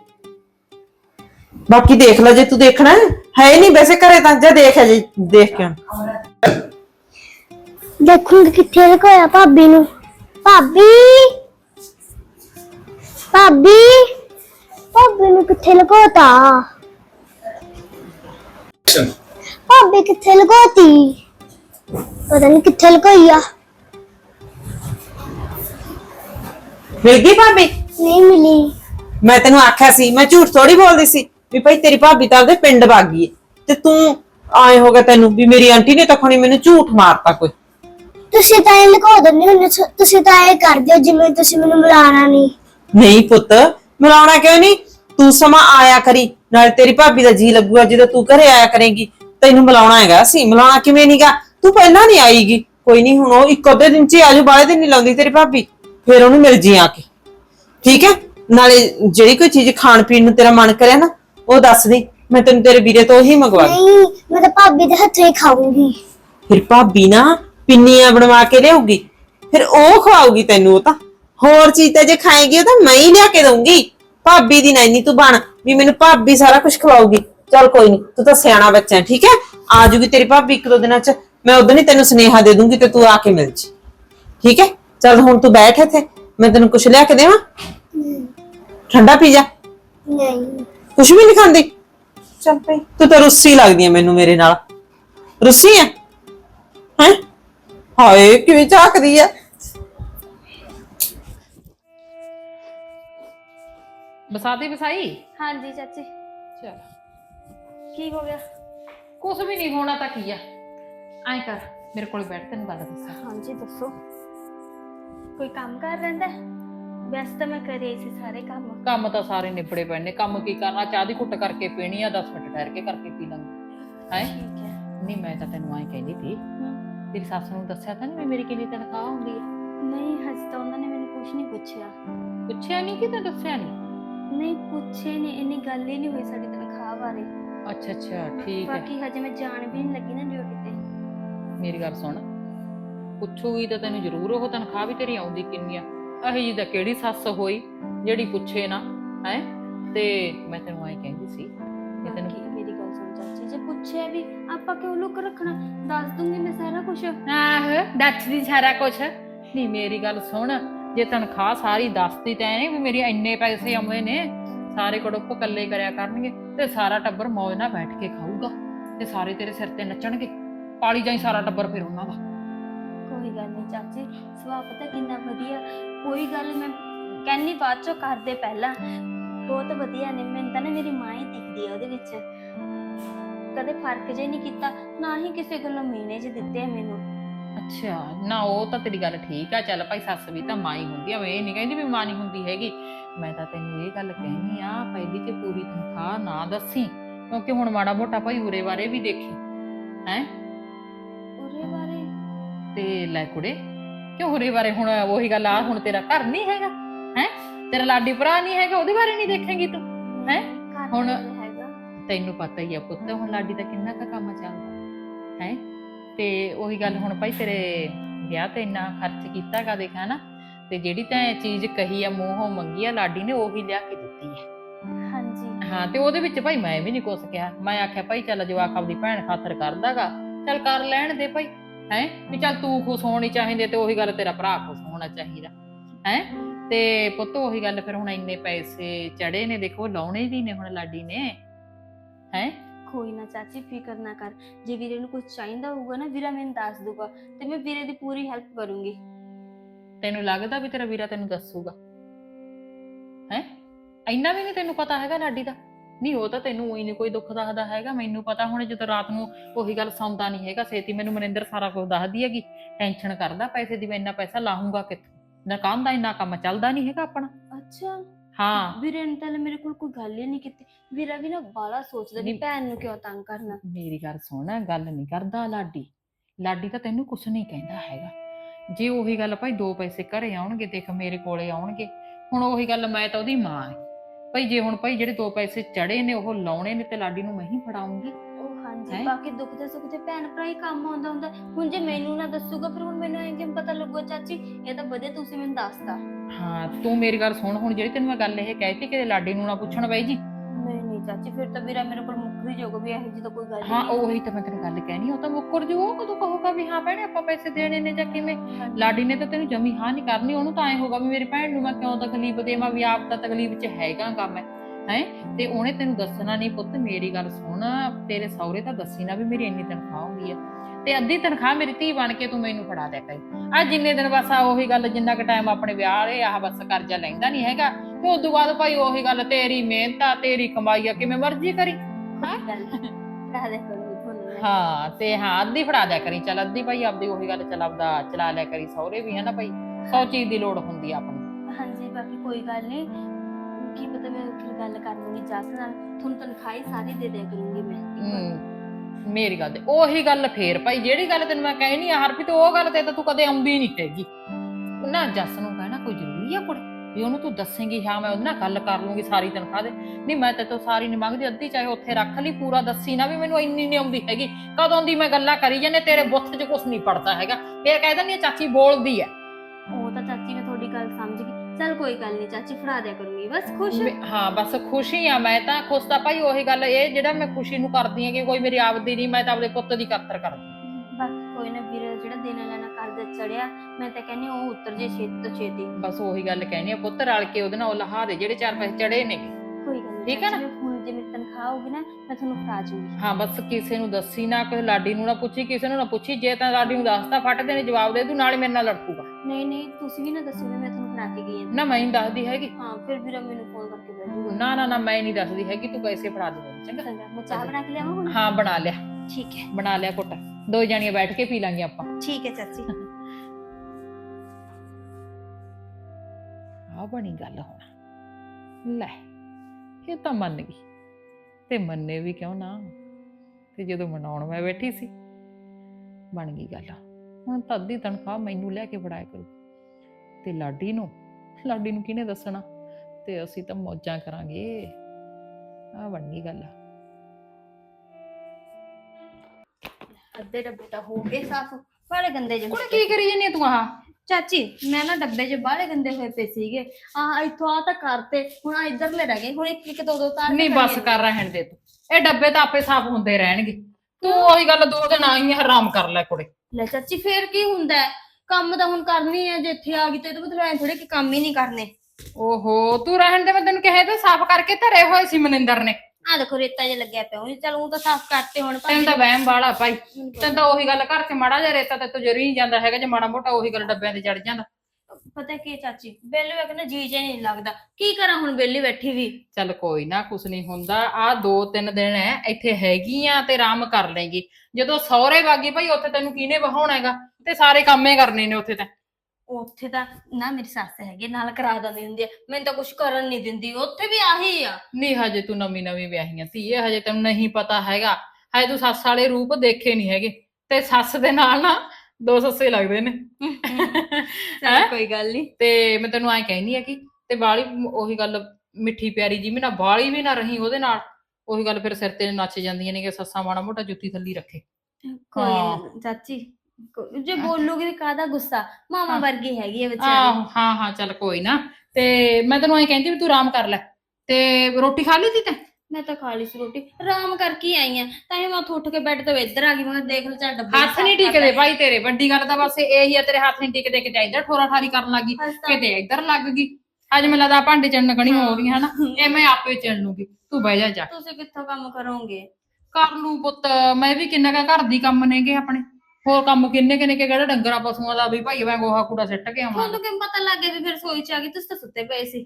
ਬਾਕੀ ਦੇਖ ਲੈ ਜੇ ਤੂੰ ਦੇਖਣਾ ਹੈ। ਹੈ ਹੀ ਨਹੀਂ ਵੈਸੇ ਘਰੇ ਤਾਂ ਜਾ ਦੇਖ ਜੇ ਦੇਖ ਕੇ ਆਉਣ। ਦੇਖੂੰਗੀ ਕਿੱਥੇ ਲੁਕੋਇਆ ਭਾਬੀ ਨੂੰ। ਭਾਬੀ! ਭਾਬੀ! ਭਾਬੀ ਨੂੰ ਕਿੱਥੇ ਲੁਕੋਤਾ? ਭਾਬੀ ਕਿੱਥੇ ਲੁਕੋਤੀ? ਪਤਾ ਨਹੀਂ ਕਿੱਥੇ ਲੁਕੋਈ ਆ। ਮਿਲ ਗਈ ਭਾਬੀ? ਨਹੀਂ ਮਿਲੀ। ਮੈਂ ਤੈਨੂੰ ਆਖਿਆ ਸੀ ਮੈਂ ਝੂਠ ਥੋੜੀ ਬੋਲਦੀ ਸੀ ਵੀ ਭਾਈ ਤੇਰੀ ਭਾਬੀ ਤਾਂ ਉਹਦੇ ਪਿੰਡ ਹੈ ਤੇ ਤੂੰ ਆਏ ਹੋ ਗਿਆ ਤੈਨੂੰ ਵੀ ਮੇਰੀ ਆਂਟੀ ਨੇ ਤਾਂ ਖਣੀ ਮੈਨੂੰ ਝੂਠ ਮਾਰਤਾ ਕੋਈ। ਤੁਸੀਂ ਤਾਂ ਇਹ ਲੁਕੋ ਦਿੰਦੇ ਹੁੰਦੇ ਹੋ, ਤੁਸੀਂ ਤਾਂ ਇਹ ਕਰਦੇ ਹੋ ਜਿਵੇਂ ਤੁਸੀਂ ਮੈਨੂੰ ਬੁਲਾਣਾ ਨਹੀਂ। ਨਹੀਂ ਪੁੱਤ ਮਿਲਾਉਣਾ ਕਿਉਂ ਨਹੀਂ? ਤੂੰ ਸਮਾਂ ਆਇਆ ਕਰੀ ਨਾਲ ਤੇਰੀ ਭਾਬੀ ਦਾ ਜੀ ਲੱਗੂਗਾ ਜਦੋਂ ਤੂੰ ਘਰੇ ਆਇਆ ਕਰੇਗੀ। ਤੈਨੂੰ ਮਿਲਾਉਣਾ ਹੈਗਾ ਸੀ ਮਿਲਾਉਣਾ ਕਿਵੇਂ ਨਹੀਂਗਾ ਤੂੰ ਪਹਿਲਾਂ ਨਹੀਂ ਆਈਗੀ। ਕੋਈ ਨਹੀਂ ਹੁਣ ਉਹ ਇੱਕ ਅੱਧੇ ਦਿਨ ਚ ਹੀ ਆਜੂ ਬਾਲੇ ਦਿਨ ਨਹੀਂ ਲਾਉਂਦੀ ਤੇਰੀ ਭਾਬੀ। ਫਿਰ ਉਹਨੂੰ ਮਿਲ ਜੀ ਆ ਕੇ। ਠੀਕ ਹੈ? ਨਾਲੇ ਜਿਹੜੀ ਕੋਈ ਚੀਜ਼ ਖਾਣ ਪੀਣ ਨੂੰ ਤੇਰਾ ਮਨ ਕਰਿਆ ਨਾ ਉਹ ਦੱਸ ਦੇ। ਮੈਂ ਤੈਨੂੰ ਤੇਰੇ ਵੀਰੇ ਤੋਂ ਹੀ ਮੰਗਵਾ ਦੂੰ। ਨਹੀਂ ਮੈਂ ਤਾਂ ਭਾਬੀ ਦੇ ਹੱਥੋਂ ਹੀ ਖਾਊਂਗੀ। ਫਿਰ ਭਾਬੀ ਨਾ ਪਿੰਨੀਆਂ ਬਣਵਾ ਕੇ ਲਿਆਉਗੀ ਫਿਰ ਉਹ ਖਵਾਉਗੀ ਤੈਨੂੰ ਉਹ ਤਾਂ। ਹੋਰ ਚੀਜ਼ ਤਾਂ ਜੇ ਖਾਏਗੀ ਉਹ ਤਾਂ ਮੈਂ ਹੀ ਲਿਆ ਕੇ ਦਊਂਗੀ। ਭਾਬੀ ਦੀ ਨਹੀਂ ਤੂੰ ਬਣ ਵੀ ਮੈਨੂੰ ਭਾਬੀ ਸਾਰਾ ਕੁਝ ਖਵਾਉਗੀ ਚਲ ਕੋਈ ਨਹੀਂ ਤੂੰ ਤਾਂ ਸਿਆਣਾ ਬੱਚਾ ਹੈ ਠੀਕ ਹੈ? ਆ ਜੂਗੀ ਤੇਰੀ ਭਾਬੀ ਇੱਕ ਦੋ ਦਿਨਾਂ ਚ। ਮੈਂ ਉਦੋਂ ਹੀ ਤੈਨੂੰ ਸੁਨੇਹਾ ਦੇ ਦੂੰਗੀ ਤੇ ਤੂੰ ਆ ਕੇ ਮਿਲ ਜੀ। ਠੀਕ ਹੈ? ਚਲ ਹੁਣ ਤੂੰ ਬੈਠ ਇੱਥੇ। ਮੈਂ ਤੈਨੂੰ ਕੁਝ ਲਿਆ ਕੇ ਦੇਵਾਂ? ਠੰਡਾ ਪੀ ਜਾ। ਨਹੀਂ। ਕੁਝ ਵੀ ਨਹੀਂ ਖਾਂਦੀ? ਚੱਲ ਪਈ ਤੂੰ ਤਾਂ ਰੁੱਸੀ ਲੱਗਦੀ ਹੈ ਮੈਨੂੰ ਮੇਰੇ ਨਾਲ। ਰੁੱਸੀ ਹੈ? ਹੈ? ਹਾਏ ਕਿਵੇਂ ਝਾਕਦੀ ਹੈ ਬਸਾਦੀ ਬਸਾਈ? ਹਾਂਜੀ ਚਾਚੀ। ਚਲ। ਕੀ ਹੋ ਗਿਆ? ਕੁਝ ਵੀ ਨਹੀਂ ਹੋਣਾ ਤਾਂ ਕੀ ਆ? ਐਂ ਕਰ ਮੇਰੇ ਕੋਲ ਬੈਠ ਤੈਨੂੰ ਗੱਲ ਦੱਸਾਂ। ਹਾਂਜੀ ਦੱਸੋ। ਕੋਈ ਕੰਮ ਕਰ ਰਹਿੰਦਾ ਹੈ? ਵੈਸੇ ਤਾਂ ਮੈਂ ਕਰੇ ਸੀ ਸਾਰੇ ਕੰਮ। ਕੰਮ ਤਾਂ ਸਾਰੇ ਨਿਬੜੇ ਪਏ ਨੇ। ਕੰਮ ਕੀ ਕਰਨਾ? ਚਾਹ ਦੀ ਘੁੱਟ ਕਰਕੇ ਪੀਣੀ ਆ 10 ਮਿੰਟ ਠਹਿਰ ਕੇ ਕਰਕੇ ਪੀ ਲਾਂਗੇ। ਹੈ? ਠੀਕ ਹੈ। ਨਹੀਂ ਮੈਂ ਤਾਂ ਤੈਨੂੰ ਐਂ ਕਹਿੰਦੀ ਸੀ ਤੇਰੀ ਸੱਸ ਨੂੰ ਦੱਸਿਆ ਤਾਂ ਨਹੀਂ ਵੀ ਮੇਰੀ ਕਿੰਨੀ ਤਨਖਾਹ ਹੁੰਦੀ ਹੈ ਨਹੀਂ ਹਜੇ ਤਾਂ ਉਹਨਾਂ ਨੇ ਮੈਨੂੰ ਕੁਝ ਨਹੀਂ ਪੁੱਛਿਆ। ਪੁੱਛਿਆ ਨਹੀਂ ਕਿ ਤੈਨੂੰ ਦੱਸਿਆ ਨਹੀਂ ਨਹੀਂ ਪੁੱਛੇ ਨਹੀਂ ਇੰਨੀ ਗੱਲ ਹੀ ਨਹੀਂ ਹੋਈ ਸਾਡੀ ਤਨਖਾਹ ਬਾਰੇ। ਅੱਛਾ ਅੱਛਾ ਠੀਕ ਹੈ। ਬਾਕੀ ਹਜੇ ਮੈਂ ਜਾਣ ਵੀ ਨਹੀਂ ਲੱਗੀ ਨਾ ਡਿਊਟੀ ਤੇ। ਮੇਰੀ ਗੱਲ ਸੁਣ। ਪੁੱਛੂਗੀ ਤਾਂ ਤੈਨੂੰ ਜ਼ਰੂਰ ਉਹ ਤਨਖਾਹ ਵੀ ਤੇਰੀ ਆਉਂਦੀ ਕਿੰਨੀ ਆ। ਅਹੀ ਜੀ ਤਾਂ ਕਿਹੜੀ ਸੱਸ ਹੋਈ ਜਿਹੜੀ ਪੁੱਛੇ ਨਾ ਹੈ? ਤੇ ਮੈਂ ਤੈਨੂੰ ਐਂ ਕਹਿੰਦੀ ਸੀ ਕਿ ਤੈਨੂੰ ਬਾਕੀ ਪੁੱਛਿਆ ਵੀ ਆਪਾਂ ਕਿਉਂ ਲੁਕ ਰੱਖਣਾ? ਦੱਸ ਦੂੰਗੀ ਮੈਂ ਸਾਰਾ ਕੁਝ ਆਹ ਦੱਸਦੀ ਸਾਰਾ ਕੁਛ। ਨਹੀਂ ਮੇਰੀ ਗੱਲ ਸੁਣ। ਜੇ ਤਨਖਾਹ ਸਾਰੀ ਦੱਸਦੀ ਤੈਂ ਵੀ ਮੇਰੀ ਇੰਨੇ ਪੈਸੇ ਆਉਂਦੇ ਨੇ ਸਾਰੇ ਕੜੁੱਪ ਕੱਲੇ ਕਰਿਆ ਕਰਨਗੇ ਤੇ ਸਾਰਾ ਟੱਬਰ ਮੌਜ ਨਾਲ ਬੈਠ ਕੇ ਖਾਊਗਾ ਤੇ ਸਾਰੇ ਤੇਰੇ ਸਿਰ ਤੇ ਨੱਚਣਗੇ। ਪਾਲੀ ਜਾਈ ਸਾਰਾ ਟੱਬਰ ਫਿਰ ਉਹਨਾਂ ਦਾ। ਕੋਈ ਗੱਲ ਨਹੀਂ ਚਾਚੀ ਸੁਭਾਅ ਪਤਾ ਕਿੰਨਾ ਵਧੀਆ। ਕੋਈ ਗੱਲ ਮੈਂ ਕਹਿੰਨੀ ਬਾਅਦ ਚੋਂ ਕਰਦੇ ਪਹਿਲਾਂ। ਬਹੁਤ ਵਧੀਆ ਨੇ ਮੈਨੂੰ ਤਾਂ ਨਾ ਮੇਰੀ ਮਾਂ ਹੀ ਦਿਖਦੀ ਆ ਉਹਦੇ ਵਿੱਚ। ਕਦੇ ਫ਼ਰਕ ਜੇ ਨਹੀਂ ਕੀਤਾ ਨਾ ਹੀ ਕਿਸੇ ਗੱਲੋਂ ਮਹੀਨੇ ਚ ਦਿੱਤੇ ਆ ਮੈਨੂੰ। ਅੱਛਾ ਨਾ ਉਹ ਤਾਂ ਤੇਰੀ ਗੱਲ ਠੀਕ ਆ ਚੱਲ ਭਾਈ ਸੱਸ ਵੀ ਤਾਂ ਮਾਂ ਹੀ ਹੁੰਦੀ ਆ ਮੈਂ ਇਹ ਨਹੀਂ ਕਹਿੰਦੀ ਵੀ ਮਾਂ ਨਹੀਂ ਹੁੰਦੀ ਹੈਗੀ। ਮੈਂ ਤਾਂ ਤੈਨੂੰ ਇਹ ਗੱਲ ਕਹਿਣੀ ਆ ਪਹਿਲੀ ਤੇ ਪੂਰੀ ਤਨਖਾਹ ਨਾ ਦੱਸੀ ਕਿਉਂਕਿ ਹੁਣ ਮਾੜਾ ਮੋਟਾ ਭਾਈ ਉਰੇ ਬਾਰੇ ਵੀ ਦੇਖੀ। ਹੈ? ਉਹਦੇ ਬਾਰੇ? ਤੇ ਲੈ ਕੁੜੇ ਕਿਉਂ ਉਰੇ ਬਾਰੇ ਹੁਣ ਉਹੀ ਗੱਲ ਆ ਹੁਣ ਤੇਰਾ ਘਰ ਨਹੀਂ ਹੈਗਾ ਹੈ? ਤੇਰਾ ਲਾਡੀ ਭਰਾ ਨਹੀਂ ਹੈਗਾ ਉਹਦੇ ਬਾਰੇ ਨਹੀਂ ਦੇਖੇਂਗੀ ਤੂੰ ਹੈਂ? ਘਰ ਹੁਣ- ਤੈਨੂੰ ਪਤਾ ਹੀ ਆ ਪੁੱਤ ਹੁਣ ਲਾਡੀ ਦਾ ਕਿੰਨਾ ਕੁ ਕੰਮ ਚੱਲਦਾ। ਹੈ? ਤੇ ਉਹੀ ਗੱਲ ਹੁਣ ਭਾਈ ਤੇਰੇ ਵਿਆਹ ਤੇ ਇੰਨਾ ਖਰਚ ਕੀਤਾ ਕਾ ਦੇਖਾ ਨਾ ਤੇ ਜਿਹੜੀ ਤੈਂ ਇਹ ਚੀਜ਼ ਕਹੀ ਆ ਮੂੰਹੋਂ ਮੰਗੀ ਆ ਲਾਡੀ ਨੇ ਉਹੀ ਲਿਆ ਕੇ ਦਿੱਤੀ ਹੈ ਹਾਂਜੀ। ਹਾਂ ਤੇ ਉਹਦੇ ਵਿੱਚ ਭਾਈ ਮੈਂ ਵੀ ਨਹੀਂ ਕੁਛ ਕਿਹਾ। ਮੈਂ ਆਖਿਆ ਭਾਈ ਚੱਲ ਜਵਾਕ ਆਪਦੀ ਭੈਣ ਖਾਤਰ ਕਰਦਾਗਾ ਚੱਲ ਕਰ ਲੈਣ ਦੇ ਭਾਈ ਹੈ? ਵੀ ਚੱਲ ਤੂੰ ਖੁਸ਼ ਹੋਣੀ ਚਾਹੀਦੀ ਤੇ ਉਹੀ ਗੱਲ ਤੇਰਾ ਭਰਾ ਖੁਸ਼ ਹੋਣਾ ਚਾਹੀਦਾ। ਹੈ? ਤੇ ਪੁੱਤ ਉਹੀ ਗੱਲ ਫਿਰ ਹੁਣ ਇੰਨੇ ਪੈਸੇ ਚੜੇ ਨੇ ਦੇਖੋ ਲਾਉਣੇ ਵੀ ਨੇ ਹੁਣ ਲਾਡੀ ਨੇ। ਹੈ? ਕੋਈ ਨਾ ਚਾਚੀ ਫਿਕਰ ਨਾ ਕਰ। ਜੇ ਵੀਰੇ ਨੂੰ ਕੁਝ ਚਾਹੀਦਾ ਹੋਊਗਾ ਨਾ ਵੀਰਾ ਮੈਨੂੰ ਦੱਸ ਦੂਗਾ ਤੇ ਮੈਂ ਵੀਰੇ ਦੀ ਪੂਰੀ ਹੈਲਪ ਕਰੂੰਗੀ। ਤੈਨੂੰ ਲੱਗਦਾ ਵੀ ਤੇਰਾ ਵੀਰਾ ਤੈਨੂੰ ਦੱਸੂਗਾ? ਹੈ? ਇੰਨਾ ਵੀ ਨਹੀਂ ਤੈਨੂੰ ਪਤਾ ਹੈਗਾ ਲਾਡੀ ਦਾ? ਨਹੀਂ ਉਹ ਤਾਂ ਤੈਨੂੰ ਉਹੀ ਨਹੀਂ ਕੋਈ ਦੁੱਖ ਦੱਸਦਾ ਹੈਗਾ। ਮੈਨੂੰ ਪਤਾ ਹੁਣ ਜਦੋਂ ਰਾਤ ਨੂੰ ਉਹੀ ਗੱਲ ਸੌਂਦਾ ਨਹੀਂ ਹੈਗਾ ਛੇਤੀ ਮੈਨੂੰ ਮਨਿੰਦਰ ਸਾਰਾ ਕੁਝ ਦੱਸਦੀ ਹੈਗੀ। ਟੈਨਸ਼ਨ ਕਰਦਾ ਪੈਸੇ ਦੀ ਮੈਂ ਇੰਨਾ ਪੈਸਾ ਲਾਹੂੰਗਾ ਕਿੱਥੋਂ? ਨਾ ਦਾ ਇੰਨਾ ਕੰਮ ਚੱਲਦਾ ਨਹੀਂ ਹੈਗਾ ਆਪਣਾ। ਅੱਛਾ। ਹਾਂ। ਵੀਰੇ ਨੇ ਤਾਂ ਮੇਰੇ ਕੋਲ ਕੋਈ ਗੱਲ ਹੀ ਨਹੀਂ ਕੀਤੀ। ਵੀਰਾ ਵੀ ਨਾ ਬਾਲਾ ਸੋਚਦਾ ਵੀ ਨਹੀਂ। ਭੈਣ ਨੂੰ ਕਿਉਂ ਤੰਗ ਕਰਨਾ। ਮੇਰੀ ਗੱਲ ਸੁਣ ਗੱਲ ਨਹੀਂ ਕਰਦਾ ਲਾਡੀ। ਲਾਡੀ ਤਾਂ ਤੈਨੂੰ ਕੁਛ ਨਹੀਂ ਕਹਿੰਦਾ ਹੈਗਾ। ਜੇ ਉਹੀ ਗੱਲ ਭਾਈ ਦੋ ਪੈਸੇ ਘਰੇ ਆਉਣਗੇ ਦੇਖ ਮੇਰੇ ਕੋਲੇ ਆਉਣਗੇ ਹੁਣ ਉਹੀ ਗੱਲ ਮੈਂ ਤਾਂ ਉਹਦੀ ਮਾਂ ਐ ਭਾਈ ਜੇ ਹੁਣ ਭਾਈ ਜਿਹੜੇ ਦੋ ਪੈਸੇ ਚੜੇ ਨੇ ਉਹ ਲਾਉਣੇ ਨੇ ਤੇ ਲਾਡੀ ਨੂੰ ਮੈਂ ਹੀ ਫੜਾਉਂਗੀ। ਹਾਂਜੀ ਹੈਂ? ਬਾਕੀ ਦੁੱਖ ਦੇ ਸੁੱਖ ਤੇ ਭੈਣ ਭਰਾ ਹੀ ਕੰਮ ਆਉਂਦਾ ਹੁੰਦਾ। ਹੁਣ ਜੇ ਮੈਨੂੰ ਨਾ ਦੱਸੂਗਾ ਫਿਰ ਹੁਣ ਮੈਨੂੰ ਐਂ ਕਿਵੇਂ ਪਤਾ ਲੱਗੂਗਾ ਚਾਚੀ? ਇਹ ਤਾਂ ਵਧੀਆ ਤੁਸੀਂ ਮੈਨੂੰ ਦੱਸਤਾ। ਹਾਂ ਤੂੰ ਮੇਰੀ ਗੱਲ ਸੁਣ ਹੁਣ ਜਿਹੜੀ ਤੈਨੂੰ ਮੈਂ ਗੱਲ ਇਹ ਕਹਿਤੀ ਕਿ ਲਾਡੀ ਨੂੰ ਨਾ ਪੁੱਛਣ ਬਾਈ ਜੀ। ਨਹੀਂ ਨਹੀਂ ਚਾਚੀ ਫਿਰ ਤਾਂ ਵੀਰਾ ਮੇਰੇ ਕੋਲ ਮੁੱਕਰ ਹੀ ਜਾਊਗਾ ਵੀ ਇਹੋ ਜਿਹੀ ਤਾਂ ਕੋਈ ਗੱਲ ਹੀ ਹਾਂ ਨਹੀਂ। ਉਹੀ ਤਾਂ ਮੈਂ ਤੈਨੂੰ ਗੱਲ ਕਹਿਣੀ ਉਹ ਤਾਂ ਮੁੱਕਰ ਜੂ ਉਹ ਕਦੋਂ ਕਹੂਗਾ ਵੀ ਹਾਂ ਭੈਣੇ ਆਪਾਂ ਪੈਸੇ ਦੇਣੇ ਨੇ ਜਾਂ ਕਿਵੇਂ? ਹਾਂਜੀ। ਲਾਡੀ ਨੇ ਤਾਂ ਤੈਨੂੰ ਜਮੀ ਹਾਂ ਨਹੀਂ ਕਰਨੀ ਉਹਨੂੰ ਤਾਂ ਐ ਹੋਗਾ ਵੀ ਮੇਰੀ ਭੈਣ ਨੂੰ ਮੈਂ ਕਿਉਂ ਤਕਲੀਫ ਦੇਵਾਂ ਵੀ ਆਪ ਤਾਂ ਤਕਲੀਫ 'ਚ ਹੈਗਾ ਗਾ ਮੈਂ ਹੈ ਤੇ ਉਹਨੇ ਤੈਨੂੰ ਦੱਸਣਾ ਨਹੀਂ ਪੁੱਤ, ਮੇਰੀ ਗੱਲ ਸੁਣ, ਤੇਰੇ ਸਹੁਰੇ ਤਾਂ ਦੱਸੀ ਨਾ ਵੀ ਮੇਰੀ ਇੰਨੀ ਤਨਖਾਹ ਹੁੰਦੀ ਆ। ਤੇ ਅੱਧੀ ਤਨਖਾਹ ਮੇਰੀ ਧੀ ਬਣ ਕੇ ਤੂੰ ਮੈਨੂੰ ਫੜਾ ਦਿਆ ਕਰੀ। ਆ ਜਿੰਨੇ ਦਿਨ ਬਸ ਆ ਉਹੀ ਗੱਲ, ਜਿੰਨਾ ਕੁ ਟਾਈਮ ਆਪਣੇ ਵਿਆਹ ਵਾਲੇ ਆਹ ਬਸ ਕਰਜ਼ਾ ਲੈਂਦਾ ਨਹੀਂ ਹੈਗਾ। ਤੇ ਉਦੋਂ ਬਾਅਦ ਭਾਈ ਉਹੀ ਗੱਲ, ਤੇਰੀ ਮਿਹਨਤ ਆ, ਤੇਰੀ ਕਮਾਈ ਆ, ਕਿਵੇਂ ਮਰਜ਼ੀ ਕਰੀ। ਹਾਂ? ਤੇ ਹਾਂ, ਅੱਧੀ ਫੜਾ ਦਿਆ ਕਰੀ। ਚੱਲ ਅੱਧੀ ਭਾਈ ਆਪਦੀ ਉਹੀ ਗੱਲ ਚੱਲ ਆਪਦਾ ਚਲਾ ਲਿਆ ਕਰੀ। ਸਹੁਰੇ ਵੀ ਹੈ ਨਾ ਭਾਈ, ਸੌ ਚੀਜ਼ ਦੀ ਲੋੜ ਹੁੰਦੀ ਆ ਆਪਾਂ ਹਾਂਜੀ, ਬਾਕੀ ਕੋਈ ਗੱਲ ਨਹੀਂ ਕੀ ਪਤਾ ਮੈਂ ਫਿਰ ਗੱਲ ਕਰ ਲੂੰਗੀ ਜੱਸ ਨਾਲ ਤੁਹਾਨੂੰ ਤਨਖਾਹ ਸਾਰੀ ਦੇ ਦਿਆ ਕਰੂੰਗੀ ਮੈਂ। ਹਮ, ਮੇਰੀ ਗੱਲ ਤੇ ਉਹੀ ਗੱਲ ਫੇਰ ਭਾਈ ਜਿਹੜੀ ਗੱਲ ਤੈਨੂੰ ਮੈਂ ਕਹਿਣੀ ਆ ਹਰਪ੍ਰੀਤ ਉਹ ਗੱਲ ਤੇ ਤਾਂ ਤੂੰ ਕਦੇ ਆਉਂਦੀ ਨਹੀਂ ਹੈਗੀ। ਨਾ ਜੱਸ ਨੂੰ ਕਹਿਣਾ ਕੋਈ ਜ਼ਰੂਰੀ ਆ ਕੁੜੇ ਵੀ ਉਹਨੂੰ ਤੂੰ ਦੱਸੇਂਗੀ ਹਾਂ ਮੈਂ ਉਹਦੇ ਨਾਲ ਗੱਲ ਕਰ ਲੂੰਗੀ ਸਾਰੀ ਤਨਖਾਹ ਦੇ। ਨਹੀਂ ਮੈਂ ਤੇ ਤੋਂ ਸਾਰੀ ਨਹੀਂ ਮੰਗਦੀ ਅੱਧੀ ਚਾਹੇ ਉੱਥੇ ਰੱਖ ਲਈ ਪੂਰਾ ਦੱਸੀ ਨਾ ਵੀ ਮੈਨੂੰ ਇੰਨੀ ਨਹੀਂ ਆਉਂਦੀ ਹੈਗੀ। ਕਦੋਂ ਦੀ ਮੈਂ ਗੱਲਾਂ ਕਰੀ ਜਾਂਦੇ ਤੇਰੇ ਬੁੱਥ 'ਚ ਕੁਝ ਨਹੀਂ ਪੜਦਾ ਹੈਗਾ। ਫੇਰ ਕਹਿ ਦਿੰਦੀ ਆ ਚਾਚੀ ਬੋਲਦੀ ਆ। ਉਹ ਤਾਂ ਚਾਚੀ ਕੋਈ ਗੱਲ ਨਹੀਂ ਚਾਚੀ ਫੜਾ ਦਿਆ ਕਰੂੰਗੀ। ਬਸ ਖੁਸ਼ ਮੈਂ- ਹਾਂ ਬਸ ਖੁਸ਼ੀ ਆ ਮੈਂ ਤਾਂ ਖੁਸ਼ ਤਾਂ ਭਾਈ ਉਹੀ ਗੱਲ ਇਹ ਜਿਹੜਾ ਮੈਂ ਖੁਸ਼ੀ ਨੂੰ ਕਰਦੀ ਆ ਕਿ ਕੋਈ ਮੇਰੀ ਆਪਦੀ ਨਹੀਂ ਮੈਂ ਤਾਂ ਆਪਦੇ ਪੁੱਤ ਦੀ ਖਾਤਰ ਕਰਦੀ ਬਾਕੀ ਕੋਈ ਨਾ ਵੀਰ ਜਿਹੜਾ ਦੇਣਾ ਲੈਣਾ ਕਰਜ਼ਾ ਚੜਿਆ ਮੈਂ ਤਾਂ ਕਹਿੰਦੀ ਉਹ ਉਤਰ ਜੇ ਛੇਤੀ ਤੋਂ ਛੇਤੀ। ਬਸ ਉਹੀ ਗੱਲ ਕਹਿਣੀ ਆ ਪੁੱਤ ਰਲ ਕੇ ਉਹਦੇ ਨਾਲ ਉਹ ਲਹਾ ਦੇ ਜਿਹੜੇ ਚਾਰ ਪੈਸੇ ਚੜੇ ਨੇ। ਕੋਈ ਗੱਲ ਨਹੀਂ ਠੀਕ ਹੈ ਨਾ? ਹੁਣ ਜੇ ਮੇਰੀ ਤਨਖਾਹ ਹੋਊਗੀ ਨਾ ਮੈਂ ਤੁਹਾਨੂੰ ਫੜਾ ਜੂੰਗੀ। ਹਾਂ ਬਸ ਕਿਸੇ ਨੂੰ ਦੱਸੀ ਨਾ ਕੋਈ ਲਾਡੀ ਨੂੰ ਨਾ ਪੁੱਛੀ ਕਿਸੇ ਨੂੰ ਨਾ ਪੁੱਛੀ ਜੇ ਤਾਂ ਲਾਡੀ ਨੂੰ ਦੱਸਤਾ ਫੱਟ ਦੇਣੇ ਜਵਾਬ ਦੇ ਨਾਲੇ ਮੇਰੇ ਨਾਲ ਲੜਕੂਗਾ। ਨਹੀਂ ਨਹੀਂ ਤੁਸੀਂ ਵੀ ਨਾ ਦੱਸਿਓ ਵੀ ਮੈਂ ਕੇ ਗਈ ਹਾਂ ਨਾ ਮੈਂ ਨਹੀਂ ਦੱਸਦੀ ਹੈਗੀ। ਹਾਂ ਫਿਰ ਵੀਰਾ ਮੈਨੂੰ ਫੋਨ ਕਰਕੇ ਜੂਗਾ। ਨਾ ਨਾ ਨਾ ਮੈਂ ਨਹੀਂ ਦੱਸਦੀ ਹੈਗੀ ਤੂੰ ਪੈਸੇ ਫੜਾ ਦੇ ਮੈਨੂੰ, ਚੰਗਾ? ਚੰਗਾ ਮੈਂ ਚਾਹ ਬਣਾ ਕੇ ਲਿਆਵਾਂ ਹੁਣ? ਹਾਂ ਬਣਾ ਲਿਆ। ਠੀਕ ਹੈ। ਬਣਾ ਲਿਆ ਘੁੱਟ। ਦੋ ਜਣੀਆਂ ਬੈਠ ਕੇ ਪੀ ਲਾਂਗੇ ਆਪਾਂ। ਠੀਕ ਹੈ ਚਾਚੀ। ਆ ਬਣੀ ਗੱਲ ਹੁਣ। ਲੈ ਇਹ ਤਾਂ ਮੰਨ ਗਈ। ਤੇ ਮੰਨੇ ਵੀ ਕਿਉਂ ਨਾ? ਤੇ ਜਦੋਂ ਮਨਾਉਣ ਮੈਂ ਬੈਠੀ ਸੀ ਬਣ ਗਈ ਗੱਲ। ਹੁਣ ਤਾਂ ਅੱਧੀ ਤਨਖਾਹ ਮੈਨੂੰ ਲੈ ਕੇ ਫੜਾਇਆ ਕਰੂ। ਤੇ ਲਾਡੀ ਨੂੰ? ਲਾਡੀ ਨੂੰ ਕਿਹਨੇ ਦੱਸਣਾ? ਤੇ ਅਸੀਂ ਤਾਂ ਮੌਜਾਂ ਕਰਾਂਗੇ। ਆ ਗਈ ਗੱਲ ਅੱਧੇ ਡੱਬੇ ਤਾਂ ਹੋ ਗਏ ਸਾਫ਼। ਬਾਲੇ ਗੰਦੇ ਜਿਹੇ ਕੁੜੇ ਕੀ ਕਰੀ ਜੰਨੀ ਤੂੰ ਆਹ? ਚਾਚੀ ਮੈਂ ਨਾ ਡੱਬੇ 'ਚ ਬਾਲੇ ਗੰਦੇ ਹੋਏ ਪਏ ਸੀਗੇ। ਆ ਇੱਥੋਂ ਆ ਤਾਂ ਕਰਤੇ ਹੁਣ ਆ ਇੱਧਰਲੇ ਰਹਿ ਗਏ। ਹੁਣ ਇੱਕ ਇੱਕ ਦੋ ਦੋ ਤਾਰ ਨਹੀਂ ਬਸ ਕਰ ਰਹਿਣ ਦੇ ਤੂੰ। ਇਹ ਡੱਬੇ ਤਾਂ ਆਪੇ ਸਾਫ਼ ਹੁੰਦੇ ਰਹਿਣਗੇ। ਤੂੰ ਉਹੀ ਗੱਲ ਦੋ ਦਿਨ ਆਈ ਆ ਹਰਾਮ ਕਰ ਲੈ ਕੁੜੇ। ਲੈ ਚਾਚੀ ਫੇਰ ਕੀ ਹੁੰਦਾ? ਹੈ? ਕੰਮ ਤਾਂ ਹੁਣ ਕਰਨੀ ਹੈ ਜੇ ਇੱਥੇ ਆ ਗਈ ਤੇ ਇਹਦਾ ਮਤਲਬ ਐ ਥੋੜੇ ਕਿ ਕੰਮ ਹੀ ਨਹੀਂ ਕਰਨੇ। ਓਹੋ ਤੂੰ ਰਹਿਣ ਦੇ ਮੈਂ ਤੈਨੂੰ ਕਿਹਾ ਤੇ ਸਾਫ਼ ਕਰਕੇ ਧਰੇ ਹੋਏ ਸੀ ਮਨਿੰਦਰ ਨੇ। ਆ ਦੇਖੋ ਰੇਤਾ ਜਿਹਾ ਲੱਗਿਆ ਪਿਆ ਉਹ ਚਲ ਉਹ ਤਾਂ ਸਾਫ਼ ਕਰਤੇ ਹੁਣ ਤੈਨੂੰ ਤਾਂ ਵਹਿਮ ਵਾਲਾ ਭਾਈ। ਤੈਨੂੰ ਤਾਂ ਉਹੀ ਗੱਲ ਘਰ 'ਚ ਮਾੜਾ ਜਿਹਾ ਰੇਤਾ ਤੇ ਤੂੰ ਜਰੀ ਨਹੀਂ ਜਾਂਦਾ ਹੈਗਾ ਜੇ ਮਾੜਾ ਮੋਟਾ ਉਹੀ ਗੱਲ ਡੱਬਿਆਂ ਤੇ ਚੜ ਜਾਂਦਾ। ਪਤਾ ਕੀ ਚਾਚੀ ਬੇਲੇ ਵੇਖ ਨਾ ਜੀ ਜੇ ਨਹੀਂ ਲੱਗਦਾ। ਕੀ ਕਰਾਂ ਹੁਣ ਬੇਲੀ ਬੈਠੀ ਵੀ? ਚੱਲ ਕੋਈ ਨਾ ਕੁਛ ਨਹੀਂ ਹੁੰਦਾ। ਆ ਦੋ ਤਿੰਨ ਦਿਨ ਐ ਇੱਥੇ ਹੈਗੀ ਆ ਤੇ ਆਰਾਮ ਕਰ ਲੇਗੀ ਜਦੋਂ ਸਹੁਰੇ ਵਾਗੀ ਭਾਈ ਉੱਥੇ ਤੈਨੂੰ ਕਿਹਨੇ ਵਹਾਉਣਾ ਹੈਗਾ? ਤੇ ਸਾਰੇ ਕੰਮੇ ਕਰਨੇ ਨੇ ਉੱਥੇ ਤਾਂ। ਉੱਥੇ ਤਾਂ ਨਾ ਮੇਰੀ ਸੱਸ ਹੈਗੀ ਨਾਲ ਕਰਾ ਦਿੰਦੀ ਹੁੰਦੀ ਆ। ਮੈਨੂੰ ਤਾਂ ਕੁਝ ਕਰਨ ਨਹੀਂ ਦਿੰਦੀ ਉੱਥੇ ਵੀ ਆਹੀ ਆ। ਨਹੀਂ ਹਜੇ ਤੂੰ ਨਵੀਂ ਨਵੀਂ ਵਿਆਹੀਆਂ ਧੀਏ ਹਜੇ ਤੈਨੂੰ ਨਹੀਂ ਪਤਾ ਹੈਗਾ। ਹਜੇ ਤੂੰ ਸੱਸ ਵਾਲੇ ਰੂਪ ਦੇਖੇ ਨਹੀਂ ਹੈਗੇ। ਤੇ ਸੱਸ ਦੇ ਨਾਲ ਨਾ ਦੋ ਸੱਸੇ ਲੱਗਦੇ ਨੇ। ਚੱਲ ਕੋਈ ਗੱਲ ਨਹੀਂ ਤੇ ਮੈਂ ਤੈਨੂੰ ਐਂ ਕਹਿੰਦੀ ਆ ਕਿ ਤੇ ਬਾਲੀ ਉਹੀ ਗੱਲ ਮਿੱਠੀ ਪਿਆਰੀ ਜੀ ਵੀ ਨਾ ਬਾਲੀ ਵੀ ਨਾ ਰਹੀ ਉਹਦੇ ਨਾਲ ਉਹੀ ਗੱਲ ਫਿਰ ਸਿਰ ਤੇ ਨੱਚ ਜਾਂਦੀਆਂ ਨੇ ਕਿ ਸੱਸਾਂ ਮਾੜਾ ਮੋਟਾ ਜੁੱਤੀ ਥੱਲੀ ਰੱਖੇ। ਕੋਈ ਹਾਂ। ਨੀ, ਚਾਚੀ ਜੇ ਬੋਲੂਗੀ ਤੇ ਕਾਹਦਾ ਗੁੱਸਾ? ਮਾਮਾ ਹਾਂ। ਵਰਗੀ ਹੈਗੀ ਆਹੋ ਵਿਚਾਰੀ। ਹਾਂ ਹਾਂ ਚੱਲ ਕੋਈ ਨਾ। ਤੇ ਮੈਂ ਤੈਨੂੰ ਐਂ ਕਹਿੰਦੀ ਵੀ ਤੂੰ ਆਰਾਮ ਕਰ ਲੈ। ਤੇ ਰੋਟੀ ਖਾ ਲਈ ਤੀ ਤੇ? ਮੈਂ ਤਾਂ ਖਾ ਲਈ ਸੀ ਰੋਟੀ। ਆਰਾਮ ਕਰਕੇ ਹੀ ਆਈ ਆ। ਤਾਂ ਹੀ ਮੈਂ ਉੱਥੋਂ ਉੱਠ ਕੇ ਬੈੱਡ ਤੋਂ ਇੱਧਰ ਆ ਗਈ। ਮੈਂ ਕਿਹਾ ਦੇਖ ਲਓ ਚੱਲ ਡੱਬੇ ਹੱਥ ਨਹੀਂ ਟਿਕਦੇ ਭਾਈ ਤੇਰੇ। ਵੱਡੀ ਗੱਲ ਤਾਂ ਬਸ ਇਹੀ ਆ ਤੇਰੇ ਹੱਥ ਨਹੀਂ ਟਿਕਦੇ। ਕਿਤੇ ਇੱਧਰ ਠੋਰਾ ਠਾਰੀ ਕਰਨ ਲੱਗੀ ਕਿਤੇ ਇੱਧਰ ਲੱਗ ਗਈ। ਅੱਜ ਮੈਨੂੰ ਲੱਗਦਾ ਭਾਂਡੇ ਚੰਨ ਕਣੀ ਹੋ ਗਈ ਹਨਾ? ਇਹ ਮੈਂ ਆਪੇ ਚੱਲ ਲੂੰਗੀ। ਤੂੰ ਬਹਿ ਜਾ ਜਾ। ਤੁਸੀਂ ਕਿੱਥੋਂ ਕੰਮ ਕਰੋਗੇ? ਕਰ ਲੂ ਪੁੱਤ। ਮੈਂ ਵੀ ਕਿੰਨਾ ਕਾ ਘਰ ਦੀ ਕੰਮ ਨੇਗੇ ਆਪਣੇ। ਹੋਰ ਕੰਮ ਕਿੰਨੇ ਕਿੰਨੇ ਕੇ ਕਿਹੜਾ ਡੰਗਰਾਂ ਪਸ਼ੂਆਂ ਦਾ ਵੀ ਭਾਈ ਮੈਂ ਗੋਹਾ ਕੂੜਾ ਸਿੱਟ ਕੇ ਆਉਣਾ। ਤੁਹਾਨੂੰ ਕਿਵੇਂ ਪਤਾ ਲੱਗ ਗਿਆ ਵੀ ਫਿਰ ਰਸੋਈ ਚ ਆ ਗਈ? ਤੁਸੀਂ ਤਾਂ ਸੁੱਤੇ ਪਏ ਸੀ।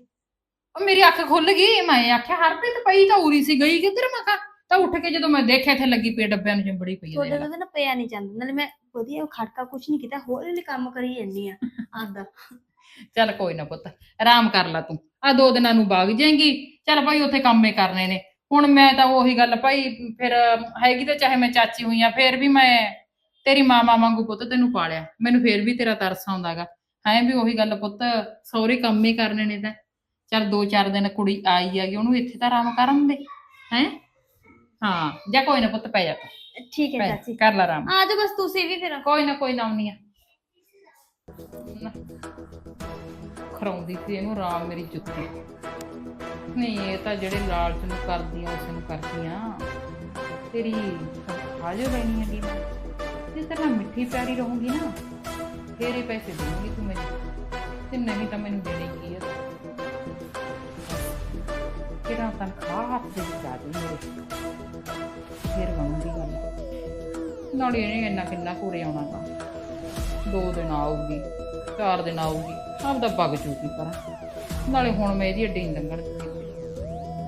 ਉਹ ਮੇਰੀ ਅੱਖ ਖੁੱਲ ਗਈ ਮੈਂ ਆਖਿਆ ਹਰਪ੍ਰੀਤ ਪਈ ਤਾਂ ਉਰੀ ਸੀ ਗਈ ਕਿੱਧਰ ਮੈਂ ਕਿਹਾ? ਤਾਂ ਉੱਠ ਕੇ ਜਦੋਂ ਮੈਂ ਦੇਖਿਆ ਇੱਥੇ ਲੱਗੀ ਪਈ ਡੱਬਿਆਂ ਨੂੰ ਚੰਬੜੀ ਪਈ ਉਹਦੇ ਤੋਂ ਨਾ ਪਿਆ ਨਹੀਂ ਜਾਂਦਾ ਨਾਲੇ ਮੈਂ ਵਧੀਆ ਖੜਕਾ ਕੁਛ ਨਹੀਂ ਕੀਤਾ ਹੌਲੀ ਹੌਲੀ ਕੰਮ ਕਰੀ ਜਾਂਦੀ ਆ ਆਦਾ ਚੱਲ ਕੋਈ ਨਾ ਪੁੱਤ ਆਰਾਮ ਕਰ ਲੈ ਤੂੰ। ਆ ਦੋ ਦਿਨਾਂ ਨੂੰ ਬਾਗ ਜਾਏਂਗੀ ਚੱਲ ਭਾਈ ਉੱਥੇ ਕੰਮੇ ਕਰਨੇ ਨੇ। ਹੁਣ ਮੈਂ ਤਾਂ ਉਹੀ ਗੱਲ ਭਾਈ ਫਿਰ ਹੈਗੀ ਤੇ ਚਾਹੇ ਮੈਂ ਚਾਚੀ ਹੋਈ ਆ ਫਿਰ ਵੀ ਮੈਂ ਤੇਰੀ ਮਾਮਾ ਵਾਂਗੂ ਪੁੱਤ ਤੈਨੂੰ ਪਾਲਿਆ। ਮੈਨੂੰ ਫਿਰ ਵੀ ਤੇਰਾ ਤਰਸ ਆਉਂਦਾਗਾ। ਹੈ ਵੀ ਉਹੀ ਗੱਲ ਪੁੱਤ ਸਹੁਰੇ ਕੰਮੇ ਕਰਨੇ ਨੇ ਤਾਂ। ਚੱਲ ਦੋ ਚਾਰ ਦਿਨ ਕੁੜੀ ਆਈ ਹੈਗੀ ਉਹਨੂੰ ਇੱਥੇ ਤਾਂ ਆਰਾਮ ਕਰਨ ਦੇ ਹੈ? ਹਾਂ ਜਾ ਕੋਈ ਨਾ ਪੁੱਤ ਪੈ ਜਾ ਤੂੰ, ਠੀਕ ਹੈ ਪੈ ਜਾ, ਚਾਚੀ। ਕਰ ਲੈ ਆਰਾਮ। ਆ ਜਾਓ ਬਸ ਤੁਸੀਂ ਵੀ ਫਿਰ। ਕੋਈ ਨਾ ਕੋਈ ਨਾ ਆਉਣੀ ਆ ਖਰਾਉਂਦੀ ਸੀ ਇਹਨੂੰ ਰਾਮ ਮੇਰੀ ਜੁੱਤੀ। ਨਹੀਂ ਇਹ ਤਾਂ ਜਿਹੜੇ ਲਾਲਚ ਨੂੰ ਕਰਦੀਆਂ ਉਸ ਨੂੰ ਕਰਦੀਆਂ ਤੇਰੀ ਹਾਜੋ ਲੈਣੀ ਹੈਗੀ ਮੈਂ ਜਿਸ ਤਰ੍ਹਾਂ ਮਿੱਠੀ ਪਿਆਰੀ ਰਹੂੰਗੀ ਨਾ ਫੇਰ ਇਹ ਪੈਸੇ ਦੇਣਗੀ ਤੂੰ ਮੈਨੂੰ ਤੇ ਨਹੀਂ ਤਾਂ ਮੈਨੂੰ ਦੇਣੀ ਹੈ ਕਿਹੜਾ ਤਨਖਾਹ ਹੱਥ ਦੇ ਵਿੱਚ ਆ ਜਾਈ ਮੇਰੇ ਫੇਰ ਬਣੂਗੀ ਗੱਲ। ਨਾਲੇ ਇਹਨੇ ਇੰਨਾ ਕਿੰਨਾ ਘੂਰੇ ਆਉਣਾ ਤਾਂ। ਦੋ ਦਿਨ ਆਊਗੀ, ਚਾਰ ਦਿਨ ਆਊਗੀ ਆਪ ਦਾ ਬਗ ਚੂਕੀ ਪਰ ਨਾਲੇ ਹੁਣ ਮੈਂ ਇਹਦੀ ਅੱਡੀ ਲੰਘਣ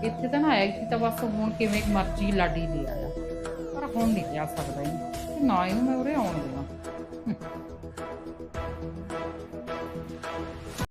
ਇੱਥੇ ਤਾਂ ਨਾ ਆਇਆ ਸੀ ਤਾਂ ਬਸ ਹੁਣ ਕਿਵੇਂ ਮਰਜ਼ੀ ਲਾਡੀ ਲੈ ਆਇਆ ਪਰ ਹੁਣ ਨਹੀਂ ਜਾ ਸਕਦਾ ਇਹ ਨਾ ਇਹਨੂੰ ਮੈਂ ਉਰੇ ਆਉਣ ਦੇਣਾ